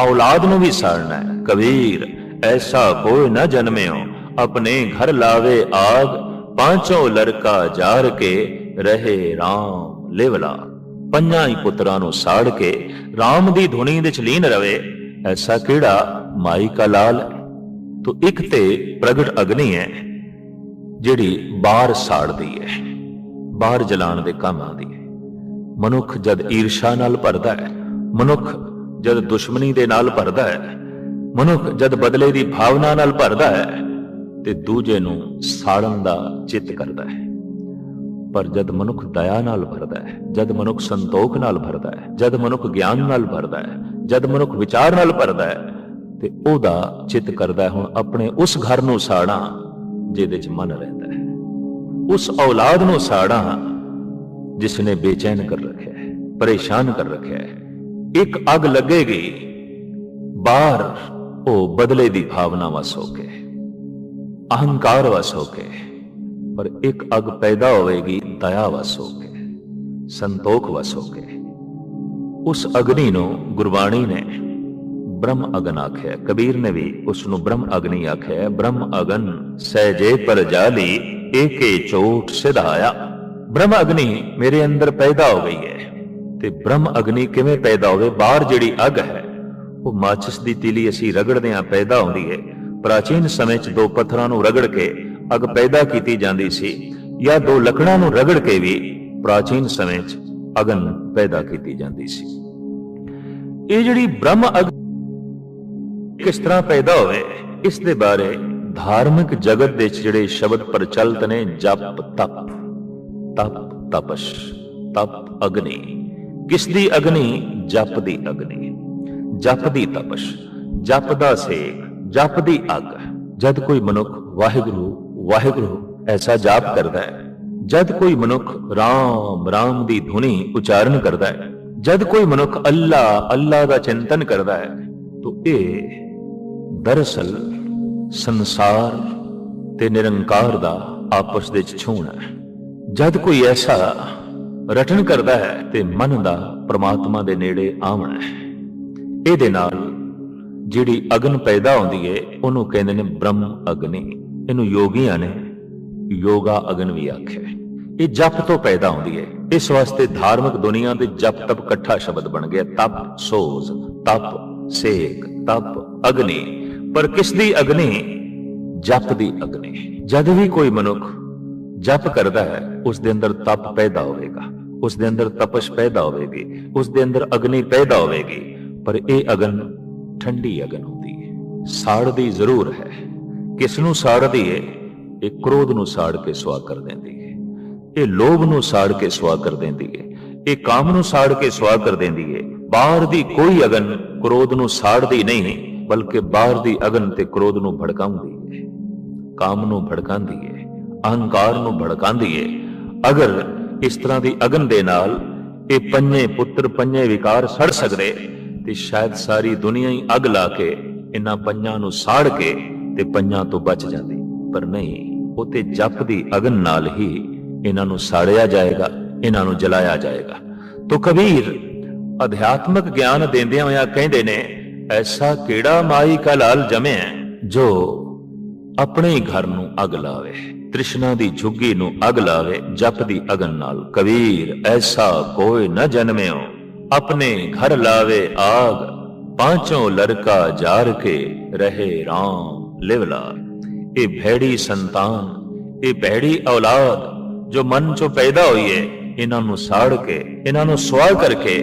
ਔਲਾਦ ਨੂੰ ਵੀ ਸਾੜਨਾ ਹੈ, ਕਬੀਰ, ਐਸਾ ਕੋਈ ਨਾ ਜਨਮਿਓ, ਆਪਣੇ ਘਰ ਲਾਵੇ ਆਗ, ਪਾਂਚੋਂ ਲੜਕਾ ਜਾਰ ਕੇ ਰਹੇ ਰਾਮ। ਲੇਵਲਾ। ਪੰਜਾਂ ਹੀ ਪੁੱਤਰਾਂ ਨੂੰ ਸਾੜ ਕੇ RAM ਦੀ ਧੁਨੀ ਵਿੱਚ ਲੀਨ ਰਵੇ, ਐਸਾ ਕਿਹੜਾ ਮਾਈ ਕਾ ਲਾਲ ਹੈ? ਤੋ ਇੱਕ ਤੇ ਪ੍ਰਗਟ ਅਗਨੀ ਹੈ, ਜਿਹੜੀ ਬਾਹਰ ਸਾੜਦੀ ਹੈ, ਬਾਹਰ ਜਲਾਣ ਦੇ ਕੰਮ ਆਉਂਦੀ ਹੈ। ਮਨੁੱਖ ਜਦ ਈਰਸ਼ਾ ਨਾਲ ਭਰਦਾ ਹੈ, ਮਨੁੱਖ ਜਦ ਦੁਸ਼ਮਣੀ ਦੇ ਨਾਲ ਭਰਦਾ ਹੈ, ਮਨੁੱਖ ਜਦ ਬਦਲੇ ਦੀ ਭਾਵਨਾ ਨਾਲ ਭਰਦਾ ਹੈ, ਤੇ ਦੂਜੇ ਨੂੰ ਸਾੜਨ ਦਾ ਚਿੱਤ ਕਰਦਾ ਹੈ। ਪਰ ਜਦ ਮਨੁੱਖ ਦਇਆ ਨਾਲ ਭਰਦਾ ਹੈ, ਜਦ ਮਨੁੱਖ ਸੰਤੋਖ ਨਾਲ ਭਰਦਾ ਹੈ, ਜਦ ਮਨੁੱਖ ਗਿਆਨ ਨਾਲ ਭਰਦਾ ਹੈ, ਜਦ ਮਨੁੱਖ ਵਿਚਾਰ ਨਾਲ ਭਰਦਾ ਹੈ, ਤੇ ਉਹਦਾ ਚਿੱਤ ਕਰਦਾ ਹੁਣ ਆਪਣੇ ਉਸ ਘਰ ਨੂੰ ਸਾੜਾਂ ਜਿਹਦੇ 'ਚ ਮਨ ਰਹਿੰਦਾ ਹੈ। ਉਸ ਔਲਾਦ ਨੂੰ ਸਾੜਾਂ ਜਿਸ ਨੇ ਬੇਚੈਨ ਕਰ ਰੱਖਿਆ ਹੈ, ਪਰੇਸ਼ਾਨ ਕਰ ਰੱਖਿਆ ਹੈ। ਇੱਕ ਅੱਗ ਲੱਗੇਗੀ, ਬਾਹਰ ਉਹ ਬਦਲੇ ਦੀ ਭਾਵਨਾ ਵਸ ਹੋ ਕੇ, ਅਹੰਕਾਰ ਵਸ ਹੋ ਕੇ ਪਰ ਇੱਕ ਅੱਗ ਪੈਦਾ ਹੋਵੇਗੀ, ਦਇਆ ਵਸ ਹੋ ਕੇ ਸੰਤੋਖ ਵਸ ਹੋ ਕੇ ਉਸ ਅਗਨੀ ਨੂੰ ਗੁਰਬਾਣੀ ਨੇ ਬ੍ਰਹਮ ਅਗਨ ਆਖਿਆ। ਕਬੀਰ ਨੇ ਵੀ ਉਸ ਨੂੰ ਬ੍ਰਹਮ ਅਗਨੀ ਆਖਿਆ, ਬ੍ਰਹਮ ਅਗਨ ਸਹਿਜੇ ਪਰ ਜਾਲੀ ਏਕੇ ਚੋਟ ਸਿਧਾਇਆ। ਬ੍ਰਹਮ ਅਗਨੀ ਮੇਰੇ ਅੰਦਰ ਪੈਦਾ ਹੋ ਗਈ ਹੈ ਤੇ ਬ੍ਰਹਮ ਅਗਨੀ ਕਿਵੇਂ ਪੈਦਾ ਹੋਵੇ? ਬਾਹਰ ਜਿਹੜੀ ਅੱਗ ਹੈ, ਉਹ ਮਾਚਿਸ ਦੀ ਤੀਲੀ ਅਸੀਂ ਰਗੜਦੇ ਹਾਂ ਪੈਦਾ ਹੁੰਦੀ ਹੈ। ਪ੍ਰਾਚੀਨ ਸਮੇਂ 'ਚ ਦੋ ਪੱਥਰਾਂ ਨੂੰ ਰਗੜ ਕੇ ਅੱਗ ਪੈਦਾ ਕੀਤੀ ਜਾਂਦੀ ਸੀ ਜਾਂ ਦੋ ਲੱਕੜਾਂ ਨੂੰ ਰਗੜ ਕੇ ਵੀ ਪ੍ਰਾਚੀਨ ਸਮੇਂ 'ਚ ਅਗਨ ਪੈਦਾ ਕੀਤੀ ਜਾਂਦੀ ਸੀ। ਇਹ ਜਿਹੜੀ ਬ੍ਰਹਮ ਅਗ ਕਿਸ ਤਰ੍ਹਾਂ ਪੈਦਾ ਹੋਵੇ, ਇਸ ਦੇ ਬਾਰੇ ਧਾਰਮਿਕ ਜਗਤ ਦੇ ਜਿਹੜੇ ਸ਼ਬਦ ਪ੍ਰਚਲਿਤ ਨੇ, ਜਪ, ਤਪ ਤਪ, ਤਪਸ਼, ਤਪ, ਅਗਨੀ, ਕਿਸ ਦੀ ਅਗਨੀ? ਜਪ ਦੀ ਅਗਨੀ। ਜਪ ਦੀ ਤਪਸ਼, ਜਪ ਦਾ ਸੇਕ, ਜਪ ਦੀ ਅੱਗ। ਜਦ ਕੋਈ ਮਨੁੱਖ ਵਾਹਿਗੁਰੂ ਵਾਹਿਗੁਰੂ, ਐਸਾ ਜਾਪ ਕਰਦਾ ਹੈ। ਜਦ ਕੋਈ ਮਨੁੱਖ RAM RAM ਦੀ ਧੁਨੀ ਉਚਾਰਨ ਕਰਦਾ ਹੈ, ਜਦ ਕੋਈ ਮਨੁੱਖ ਅੱਲਾ ਅੱਲਾ ਦਾ ਚਿੰਤਨ ਕਰਦਾ ਹੈ, ਤਾਂ ਇਹ ਦਰਅਸਲ ਸੰਸਾਰ ਤੇ ਨਿਰੰਕਾਰ ਦਾ ਆਪਸ ਵਿੱਚ ਛੂਣਾ ਹੈ। ਜਦ ਕੋਈ ਐਸਾ ਰਟਨ ਕਰਦਾ ਹੈ ਤੇ ਮਨ ਦਾ ਪ੍ਰਮਾਤਮਾ ਦੇ ਨੇੜੇ ਆਉਣਾ ਹੈ। ਇਹਦੇ ਨਾਲ ਜਿਹੜੀ ਅਗਨ ਪੈਦਾ ਹੁੰਦੀ ਹੈ, ਉਹਨੂੰ ਕਹਿੰਦੇ ਨੇ ਬ੍ਰਹਮ ਅਗਨੀ। ਇਹਨੂੰ ਯੋਗੀਆਂ ਨੇ ਯੋਗਾ ਅਗਨ ਵੀ ਆਖਿਆ ਇਹ ਜਪ ਤੋਂ ਪੈਦਾ ਹੁੰਦੀ ਹੈ। ਇਸ ਵਾਸਤੇ ਧਾਰਮਿਕ ਦੁਨੀਆ ਦੇ ਜਪ ਤਪ ਇਕੱਠਾ ਸ਼ਬਦ ਬਣ ਗਿਆ। ਤਪ, ਸੋਜ਼, ਤਪ, ਸੇਕ, ਤਪ, ਅਗਨੀ। ਪਰ ਕਿਸ ਦੀ ਅਗਨੀ? ਜਪ ਦੀ ਅਗਨੀ। ਜਦ ਵੀ ਕੋਈ ਮਨੁੱਖ ਜਪ ਕਰਦਾ ਹੈ, ਉਸ ਦੇ ਅੰਦਰ ਤਪ ਪੈਦਾ ਹੋਵੇਗਾ। ਉਸ ਦੇ ਅੰਦਰ ਤਪਸ਼ ਪੈਦਾ ਹੋਵੇਗੀ। ਉਸ ਦੇ ਅੰਦਰ ਅਗਨੀ ਪੈਦਾ ਹੋਵੇਗੀ। ਪਰ ਇਹ ਅਗਨ ਠੰਡੀ ਅਗਨ ਹੁੰਦੀ ਹੈ। ਸਾੜ ਦੀ ਜ਼ਰੂਰ ਹੈ। ਕਿਸ ਨੂੰ ਸਾੜਦੀ ਹੈ ਇਹ ਕ੍ਰੋਧ ਨੂੰ ਸਾੜ ਕੇ ਸੁਆ ਕਰ ਦਿੰਦੀ ਹੈ ਇਹ ਲੋਭ ਨੂੰ ਸਾੜ ਕੇ ਸੁਆ ਕਰ ਦਿੰਦੀ ਹੈ ਇਹ ਕਾਮ ਨੂੰ ਸਾੜ ਕੇ ਸੁਆ ਕਰ ਦਿੰਦੀ ਹੈ ਬਾਹਰ ਦੀ ਕੋਈ ਅਗਨ ਕ੍ਰੋਧ ਨੂੰ ਸਾੜਦੀ ਨਹੀਂ, ਬਲਕਿ ਬਾਹਰ ਦੀ ਅਗਨ ਤੇ ਕ੍ਰੋਧ ਨੂੰ ਭੜਕਾਉਂਦੀ ਹੈ ਕਾਮ ਨੂੰ ਭੜਕਾਉਂਦੀ ਹੈ ਅਹੰਕਾਰ ਨੂੰ ਭੜਕਾਉਂਦੀ ਹੈ ਅਗਰ ਇਸ ਤਰ੍ਹਾਂ ਦੀ ਅਗਨ ਦੇ ਨਾਲ ਇਹ ਪੰਜੇ ਪੁੱਤਰ ਪੰਜੇ ਵਿਕਾਰ ਸੜ ਸਕਦੇ, ਤੇ ਸ਼ਾਇਦ ਸਾਰੀ ਦੁਨੀਆ ਹੀ ਅੱਗ ਲਾ ਕੇ ਇਹਨਾਂ ਪੰਜਾਂ ਨੂੰ ਸਾੜ ਕੇ ਤੇ ਪੰਜਾਂ ਤੋਂ ਬਚ ਜਾਂਦੀ। ਪਰ ਨਹੀਂ, ਉਹ ਤੇ ਜਪ ਦੀ ਅਗਨ ਨਾਲ ਹੀ ਇਹਨਾਂ ਨੂੰ ਸਾੜਿਆ ਜਾਏਗਾ, ਇਹਨਾਂ ਨੂੰ ਜਲਾਇਆ ਜਾਏਗਾ। ਤੋ ਕਬੀਰ, ਅਧਿਆਤਮਕ ਗਿਆਨ ਦਿੰਦਿਆਂ ਹੋਇਆਂ ਕਹਿੰਦੇ ਨੇ, ਐਸਾ ਕਿਹੜਾ ਮਾਈ ਕਾ ਲਾਲ ਜਮਿਆ ਜੋ ਆਪਣੇ ਹੀ ਘਰ ਨੂੰ ਅੱਗ ਲਾਵੇ, ਤ੍ਰਿਸ਼ਨਾ ਦੀ ਝੁੱਗੀ ਨੂੰ ਅੱਗ ਲਾਵੇ, ਜਪ ਦੀ ਅਗਨ ਨਾਲ। ਕਬੀਰ, ਐਸਾ ਕੋਈ ਨ ਜਨਮਿਓ। ਆਪਣੇ ਘਰ ਲਾਵੇ ਆਗ, ਪਾਂਚੋਂ ਲੜਕਾ ਜਾਰ ਕੇ ਰਹੇ ਰਾਮ। ਲਿਵਲਾ, ਇਹ ਭੈੜੀ ਸੰਤਾਨ, ਇਹ ਭੈੜੀ ਔਲਾਦ ਜੋ ਮਨ ਚੋਂ ਪੈਦਾ ਹੋਈ ਹੈ ਇਹਨਾਂ ਨੂੰ ਸਾੜ ਕੇ, ਇਹਨਾਂ ਨੂੰ ਸਵਾਹ ਕਰਕੇ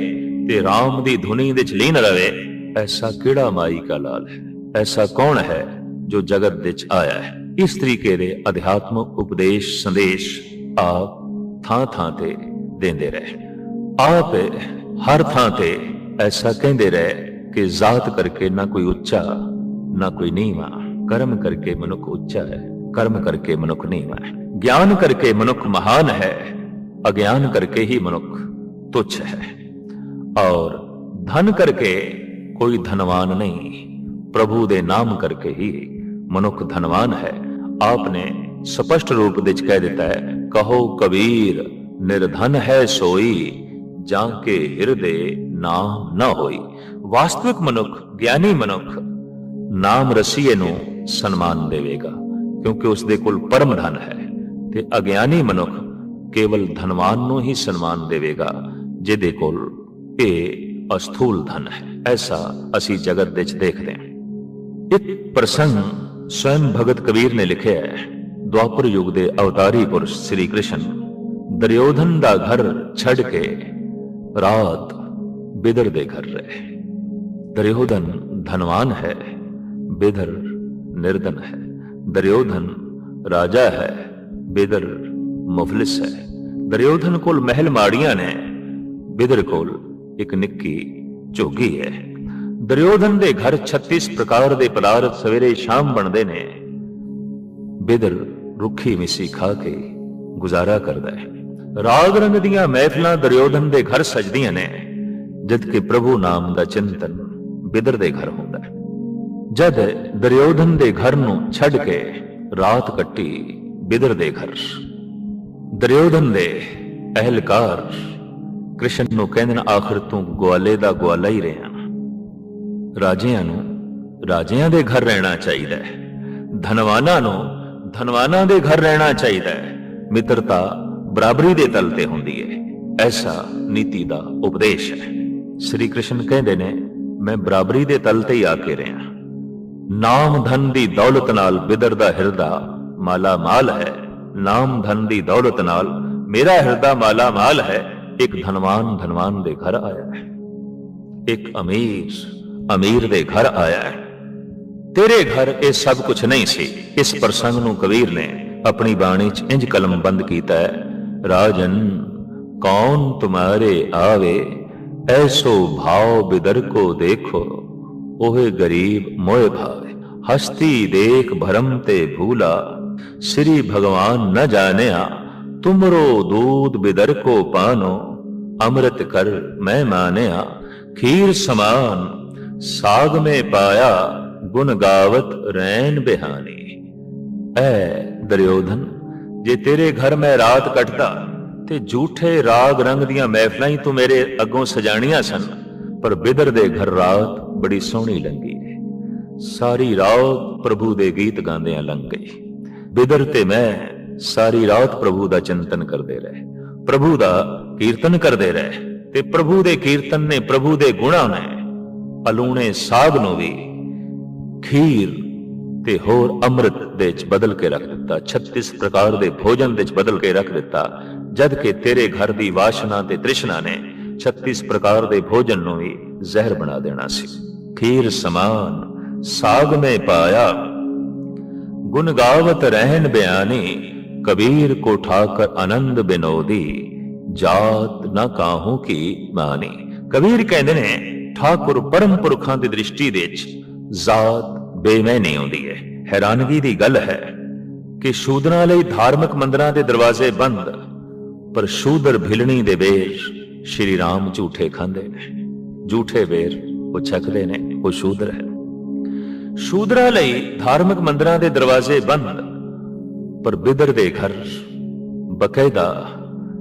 ਤੇ RAM ਦੀ ਧੁਨੀ ਦੇ ਲੀਨ ਰਵੇ। ਐਸਾ ਕਿਹੜਾ ਮਾਈ ਕਾ ਲਾਲ ਹੈ? ਐਸਾ ਕੌਣ ਹੈ ਜੋ ਜਗਤ ਵਿੱਚ ਆਇਆ ਹੈ? ਇਸ ਤਰੀਕੇ ਦੇ ਅਧਿਆਤਮਕ ਉਪਦੇਸ਼ ਸੰਦੇਸ਼ ਆਪ ਥਾਂ ਥਾਂ ਤੇ ਦਿੰਦੇ ਰਹੇ। ਆਪ ਹਰ ਥਾਂ ਤੇ ਐਸਾ ਕਹਿੰਦੇ ਰਹੇ ਕਿ ਜ਼ਾਤ ਕਰਕੇ ਨਾ ਕੋਈ ਉੱਚਾ, ਨਾ ਕੋਈ ਨੀਵਾਂ। ਕਰਮ ਕਰਕੇ ਮਨੁੱਖ ਉੱਚਾ ਹੈ ਕਰਮ ਕਰਕੇ ਮਨੁੱਖ ਨੀਵਾਂ ਹੈ ਗਿਆਨ ਕਰਕੇ ਮਨੁੱਖ ਮਹਾਨ ਹੈ ਅਗਿਆਨ ਕਰਕੇ ਹੀ ਮਨੁੱਖ ਤੁੱਛ ਹੈ ਔਰ ਧਨ ਕਰਕੇ ਕੋਈ ਧਨਵਾਨ ਨਹੀਂ ਪ੍ਰਭੂ ਦੇ ਨਾਮ ਕਰਕੇ ਹੀ ਮਨੁੱਖ ਧਨਵਾਨ ਹੈ ਆਪਨੇ ਸਪਸ਼ਟ ਰੂਪ ਵਿੱਚ ਕਹਿ ਦਿੱਤਾ ਹੈ ਕਹੋ ਕਬੀਰ ਨਿਰਧਨ ਹੈ ਸੋਈ ਜਾਂ ਕੇ ਹਿਰਦੇ ਨਾਮ ਨਾ ਹੋਈ ਵਾਸਤਵਿਕ ਮਨੁੱਖ ਗਿਆਨੀ ਮਨੁੱਖ ਨਾਮ ਰਸੀਏ ਨੂੰ ਸਨਮਾਨ ਦੇਵੇਗਾ, ਕਿਉਂਕਿ ਉਸ ਦੇ ਕੋਲ ਪਰਮ ਧਨ ਹੈ ਤੇ ਅਗਿਆਨੀ ਮਨੁੱਖ ਕੇਵਲ ਧਨਵਾਨ ਨੂੰ ਹੀ ਸਨਮਾਨ ਦੇਵੇਗਾ, ਜਿਹਦੇ ਕੋਲ ਇਹ ਅਸਥੂਲ ਧਨ ਹੈ। ਐਸਾ ਅਸੀਂ ਜਗਤ ਵਿੱਚ ਦੇਖਦੇ ਹਾਂ। ਇੱਕ ਪ੍ਰਸੰਗ ਸਵੈੰ ਭਗਤ ਕਬੀਰ ਨੇ ਲਿਖਿਆ ਹੈ, ਦੁਆਪਰ ਯੁਗ ਦੇ ਅਵਤਾਰੀ ਪੁਰਸ਼ ਸ੍ਰੀ ਕ੍ਰਿਸ਼ਨ, ਦਰਯੋਧਨ ਦਾ ਘਰ ਛੱਡ ਕੇ ਰਾਤ ਬਿਦਰ ਦੇ ਘਰ ਰਹੇ। ਦਰਯੋਧਨ ਧਨਵਾਨ ਹੈ, ਬਿਦਰ ਨਿਰਧਨ ਹੈ ਦਰਯੋਧਨ ਰਾਜਾ ਹੈ ਬਿਦਰ ਮੁਫਲਿਸ ਹੈ ਦਰਯੋਧਨ ਕੋਲ ਮਹਿਲ ਮਾੜੀਆਂ ਨੇ ਬਿਦਰ ਕੋਲ ਇੱਕ ਨਿੱਕੀ ਝੋਗੀ ਹੈ ਦਰਯੋਧਨ ਦੇ ਘਰ 36 ਪ੍ਰਕਾਰ ਦੇ ਪਦਾਰਥ ਸਵੇਰੇ ਸ਼ਾਮ ਬਣਦੇ ਨੇ ਬਿਦਰ ਰੁੱਖੀ ਮਿੱਸੀ ਖਾ ਕੇ ਗੁਜ਼ਾਰਾ ਕਰਦਾ ਹੈ ਰਾਗ ਰੰਗ ਦੀਆਂ ਮਹਿਫਲਾਂ ਦਰਯੋਧਨ ਦੇ ਘਰ ਸਜਦੀਆਂ ਨੇ ਜਦ ਕਿ ਪ੍ਰਭੂ ਨਾਮ ਦਾ ਚਿੰਤਨ ਬਿਦਰ ਦੇ ਘਰ ਹੁੰਦਾ ਹੈ ਜਦ ਦਰਯੋਧਨ ਦੇ ਘਰ ਨੂੰ ਛੱਡ ਕੇ ਰਾਤ ਕੱਟੀ ਬਿਦਰ ਦੇ ਘਰ। ਦਰਯੋਧਨ ਦੇ ਅਹਲਕਾਰ ਕ੍ਰਿਸ਼ਨ ਨੂੰ ਕਹਿੰਦੇ ਨੇ, ਆਖਰ ਤੂੰ ਗਵਾਲੇ ਦਾ ਗਵਾਲਾ ਹੀ ਰਿਹਾ। ਰਾਜਿਆਂ ਨੂੰ, ਰਾਜਿਆਂ ਦੇ ਘਰ ਰਹਿਣਾ ਚਾਹੀਦਾ ਹੈ। ਧਨਵਾਨਾਂ ਨੂੰ ਧਨਵਾਨਾਂ ਦੇ ਘਰ ਰਹਿਣਾ ਚਾਹੀਦਾ ਹੈ। ਮਿੱਤਰਤਾ ਬਰਾਬਰੀ ਦੇ ਤਲ ਤੇ ਹੁੰਦੀ ਹੈ। ਐਸਾ ਨੀਤੀ ਦਾ ਉਪਦੇਸ਼ ਹੈ। ਸ੍ਰੀ ਕ੍ਰਿਸ਼ਨ ਕਹਿੰਦੇ ਨੇ, ਮੈਂ ਬਰਾਬਰੀ ਦੇ ਤਲ ਤੇ ਹੀ ਆ ਕੇ ਰਿਹਾ। ਨਾਮ ਧਨ ਦੀ ਦੌਲਤ ਨਾਲ ਬਿਦਰ ਦਾ ਹਿਰਦਾ ਮਾਲਾ ਮਾਲ ਹੈ। ਨਾਮ ਧਨ ਦੀ ਦੌਲਤ ਨਾਲ ਮੇਰਾ ਹਿਰਦਾ ਮਾਲਾ ਮਾਲ ਹੈ। ਇੱਕ ਧਨਵਾਨ ਧਨਵਾਨ ਦੇ ਘਰ ਆਇਆ ਹੈ। ਇੱਕ ਅਮੀਰ ਅਮੀਰ ਦੇ ਘਰ ਆਇਆ ਹੈ। ਤੇਰੇ ਘਰ ਇਹ ਸਭ ਕੁਝ ਨਹੀਂ ਸੀ। ਇਸ ਪ੍ਰਸੰਗ ਨੂੰ ਕਬੀਰ ਨੇ ਆਪਣੀ ਬਾਣੀ 'ਚ ਇੰਜ ਕਲਮ ਬੰਦ ਕੀਤਾ ਹੈ, ਰਾਜਨ, ਕੌਣ ਤੁਮਾਰੇ ਆਵੇ? ਐਸੋ ਭਾਵ ਬਿਦਰ ਕੋ ਦੇਖੋ। ਓਹੇ ਗਰੀਬ ਮੋਏ ਭਾਵੇ, ਹਸਤੀ ਦੇਖ ਭਰਮ ਤੇ ਭੂਲਾ। ਸ੍ਰੀ ਭਗਵਾਨ ਨ ਜਾਣਿਆ, ਤੁਮਰੋ ਦੂਦ ਬਿਦਰ ਕੋ ਪਾਨੋ। ਅੰਮ੍ਰਿਤ ਕਰ ਮੈਂ ਮਾਨਿਆ, ਖੀਰ ਸਮਾਨ ਸਾਗ ਮੇ ਪਾਇਆ, ਗੁਣ ਗਾਵਤ ਰੈਨ ਬਿਹਾਨੀ। ਐ ਦਰਯੋਧਨ, ਜੇ ਤੇਰੇ ਘਰ ਮੈਂ ਰਾਤ ਕੱਟਦਾ, ਤੇ ਝੂਠੇ ਰਾਗ ਰੰਗ ਦੀਆਂ ਮਹਿਫਲਾਂ ਹੀ ਤੂੰ ਮੇਰੇ ਅੱਗੋਂ ਸਜਾਣੀਆਂ ਸਨ। ਪਰ ਬਿਦਰ ਦੇ ਘਰ ਰਾਤ ਬੜੀ ਸੋਹਣੀ ਲੰਗੀ ਸਾਰੀ ਰਾਤ ਪ੍ਰਭੂ ਦੇ ਗੀਤ ਗਾਉਂਦਿਆਂ ਲੰਘ ਗਈ। ਬਿਦਰ ਤੇ ਮੈਂ ਸਾਰੀ ਰਾਤ ਪ੍ਰਭੂ ਦਾ ਚਿੰਤਨ ਕਰਦੇ ਰਹੇ। ਪ੍ਰਭੂ ਦਾ ਕੀਰਤਨ ਕਰਦੇ ਰਹੇ ਤੇ ਪ੍ਰਭੂ ਦੇ ਕੀਰਤਨ ਨੇ ਪ੍ਰਭੂ ਦੇ ਗੁਣਾਂ ਨੇ ਅਲੂਣੇ ਸਾਧ ਨੂੰ ਵੀ ਖੀਰ ਤੇ ਹੋਰ ਅੰਮ੍ਰਿਤ ਦੇ ਵਿੱਚ ਬਦਲ ਕੇ ਰੱਖ ਦਿੱਤਾ। 36 ਪ੍ਰਕਾਰ ਦੇ ਭੋਜਨ ਦੇ ਵਿੱਚ ਬਦਲ ਕੇ ਰੱਖ ਦਿੱਤਾ। ਜਦ ਕਿ ਤੇਰੇ ਘਰ ਦੀ ਵਾਸ਼ਨਾ ਤੇ ਤ੍ਰਿਸ਼ਨਾ ਨੇ 36 ਪ੍ਰਕਾਰ ਦੇ ਭੋਜਨ ਨੂੰ ਵੀ ਜ਼ਹਿਰ ਬਣਾ ਦੇਣਾ ਸੀ। ਖੀਰ ਸਮਾਨ, ਸਾਗ ਮੇ ਪਾਇਆ ਗੁਣ ਗਾਵਤ ਰਹਿਣ ਬਿਆਨੀ, ਕਬੀਰ ਕੋ ਠਾਕਰ ਆਨੰਦ ਬਿਨੋਦੀ, ਜਾਤ ਨਾ ਕਾਹੂ ਕੀ ਮਾਨੀ। ਕਬੀਰ ਕਹਿੰਦੇ ਨੇ, ਠਾਕੁਰ ਪਰਮ ਪੁਰਖਾਂ ਦੀ ਦ੍ਰਿਸ਼ਟੀ ਦੇ ਵਿੱਚ ਜ਼ਾਤ ਬੇਮੈਨੀ ਆਉਂਦੀ ਹੈ। ਹੈਰਾਨਗੀ ਦੀ ਗੱਲ ਹੈ ਕਿ ਸ਼ੂਦਰਾਂ ਲਈ ਧਾਰਮਿਕ ਮੰਦਰਾਂ ਦੇ ਦਰਵਾਜ਼ੇ ਬੰਦ, ਪਰ ਸ਼ੂਦਰ ਭਿਲਣੀ ਦੇ ਬੇਰ ਸ਼੍ਰੀ ਰਾਮ ਝੂਠੇ ਖਾਂਦੇ ਨੇ, ਝੂਠੇ ਵੇਰ, ਉਹ ਛਕਦੇ ਨੇ, ਉਹ ਸ਼ੂਦਰ ਹੈ। ਸ਼ੂਦਰਾਂ ਲਈ ਧਾਰਮਿਕ ਮੰਦਰਾਂ ਦੇ ਦਰਵਾਜ਼ੇ ਬੰਦ, ਪਰ ਬਿਦਰ ਦੇ ਘਰ ਬਕਾਇਦਾ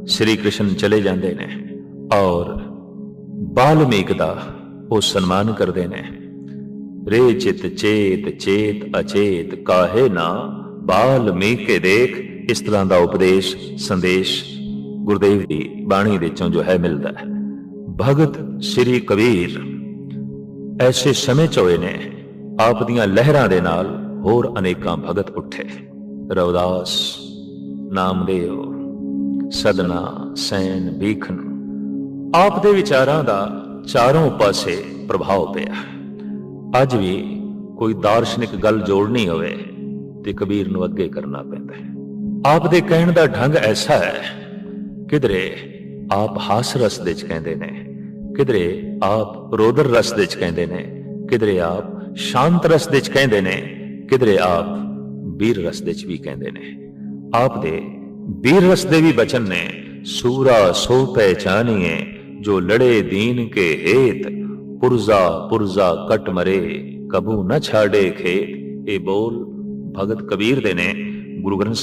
ਸ੍ਰੀ ਕ੍ਰਿਸ਼ਨ ਚਲੇ ਜਾਂਦੇ ਨੇ, ਔਰ ਬਾਲਮੀਕ ਦਾ ਉਹ ਸਨਮਾਨ ਕਰਦੇ ਨੇ। ਰੇ ਚਿਤ ਚੇਤ ਚੇਤ ਅਚੇਤ, ਕਾਹੇ ਨਾ, ਬਾਲਮੀਕ ਕੇ ਦੇਖ, ਇਸ ਤਰ੍ਹਾਂ ਦਾ ਉਪਦੇਸ਼, ਸੰਦੇਸ਼ ਗੁਰਦੇਵ ਦੀ ਬਾਣੀ ਦੇ ਚੋਂ ਜੋ ਹੈ ਮਿਲਦਾ ਹੈ। ਭਗਤ ਸ੍ਰੀ ਕਬੀਰ ਐਸੇ ਸਮੇਂ ਚੋਏ ਨੇ, ਆਪ ਦੀਆਂ ਲਹਿਰਾਂ ਦੇ ਨਾਲ ਹੋਰ ਅਨੇਕਾਂ ਭਗਤ ਉੱਠੇ। ਰਵਦਾਸ, ਨਾਮਦੇਵ, ਸਦਨਾ, ਸੈਨ ਬੀਖਨ ਆਪ ਦੇ ਵਿਚਾਰਾਂ ਦਾ ਚਾਰੋਂ ਪਾਸੇ ਪ੍ਰਭਾਵ ਪਿਆ। ਅੱਜ ਵੀ ਕੋਈ ਦਾਰਸ਼ਨਿਕ ਗੱਲ ਜੋੜਨੀ ਹੋਵੇ ਤੇ ਕਬੀਰ ਨੂੰ ਅੱਗੇ ਕਰਨਾ ਪੈਂਦਾ ਹੈ। ਆਪ ਦੇ ਕਹਿਣ ਦਾ ਢੰਗ ਐਸਾ ਹੈ ਕਿਧਰੇ ਆਪ ਹਾਸ ਰਸ ਦੇ ਚ ਕਹਿੰਦੇ ਨੇ ਕਿਧਰੇ ਆਪ ਰੋਦਰ ਰਸ ਦੇ ਚ ਕਹਿੰਦੇ ਨੇ ਕਿਧਰੇ ਆਪ ਸ਼ਾਂਤ ਰਸ ਦੇ ਚ ਕਹਿੰਦੇ ਨੇ ਕਿਧਰੇ ਆਪ ਵੀਰ ਰਸ ਦੇ ਚ ਵੀ ਕਹਿੰਦੇ ਨੇ ਆਪ ਦੇ ਵੀਰ ਰਸ ਦੇ ਵੀ ਬਚਨ ਨੇ ਸੂਰਾ ਸੋ ਪਹਿਚਾਨੀਏ ਜੋ ਲੜੇ ਦੀਨ ਕੇ ਹੇਤ ਪੁਰਜ਼ਾ ਪੁਰਜ਼ਾ ਕਟ ਮਰੇ ਕਬੂ ਨ ਛਾੜੇ ਖੇਤ ਇਹ ਬੋਲ ਭਗਤ ਕਬੀਰ ਦੇ ਨੇ ਗੁਰੂ ਗ੍ਰੰਥ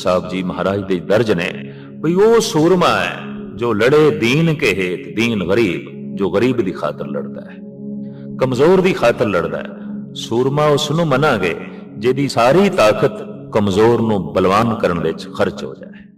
ਸਾਹਿਬ ਉਹ ਸੂਰਮਾ ਹੈ, ਜੋ ਲੜੇ ਦੀਨ ਕੇ ਹੇਤ, ਦੀਨ ਗਰੀਬ, ਜੋ ਗਰੀਬ ਦੀ ਖਾਤਰ ਲੜਦਾ ਹੈ। ਕਮਜ਼ੋਰ ਦੀ ਖਾਤਰ ਲੜਦਾ ਹੈ। ਸੂਰਮਾ ਉਸ ਨੂੰ ਮੰਨਾਂਗੇ, ਜਿਹਦੀ ਸਾਰੀ ਤਾਕਤ ਕਮਜ਼ੋਰ ਨੂੰ ਬਲਵਾਨ ਕਰਨ ਵਿੱਚ ਖਰਚ ਹੋ ਜਾਏ।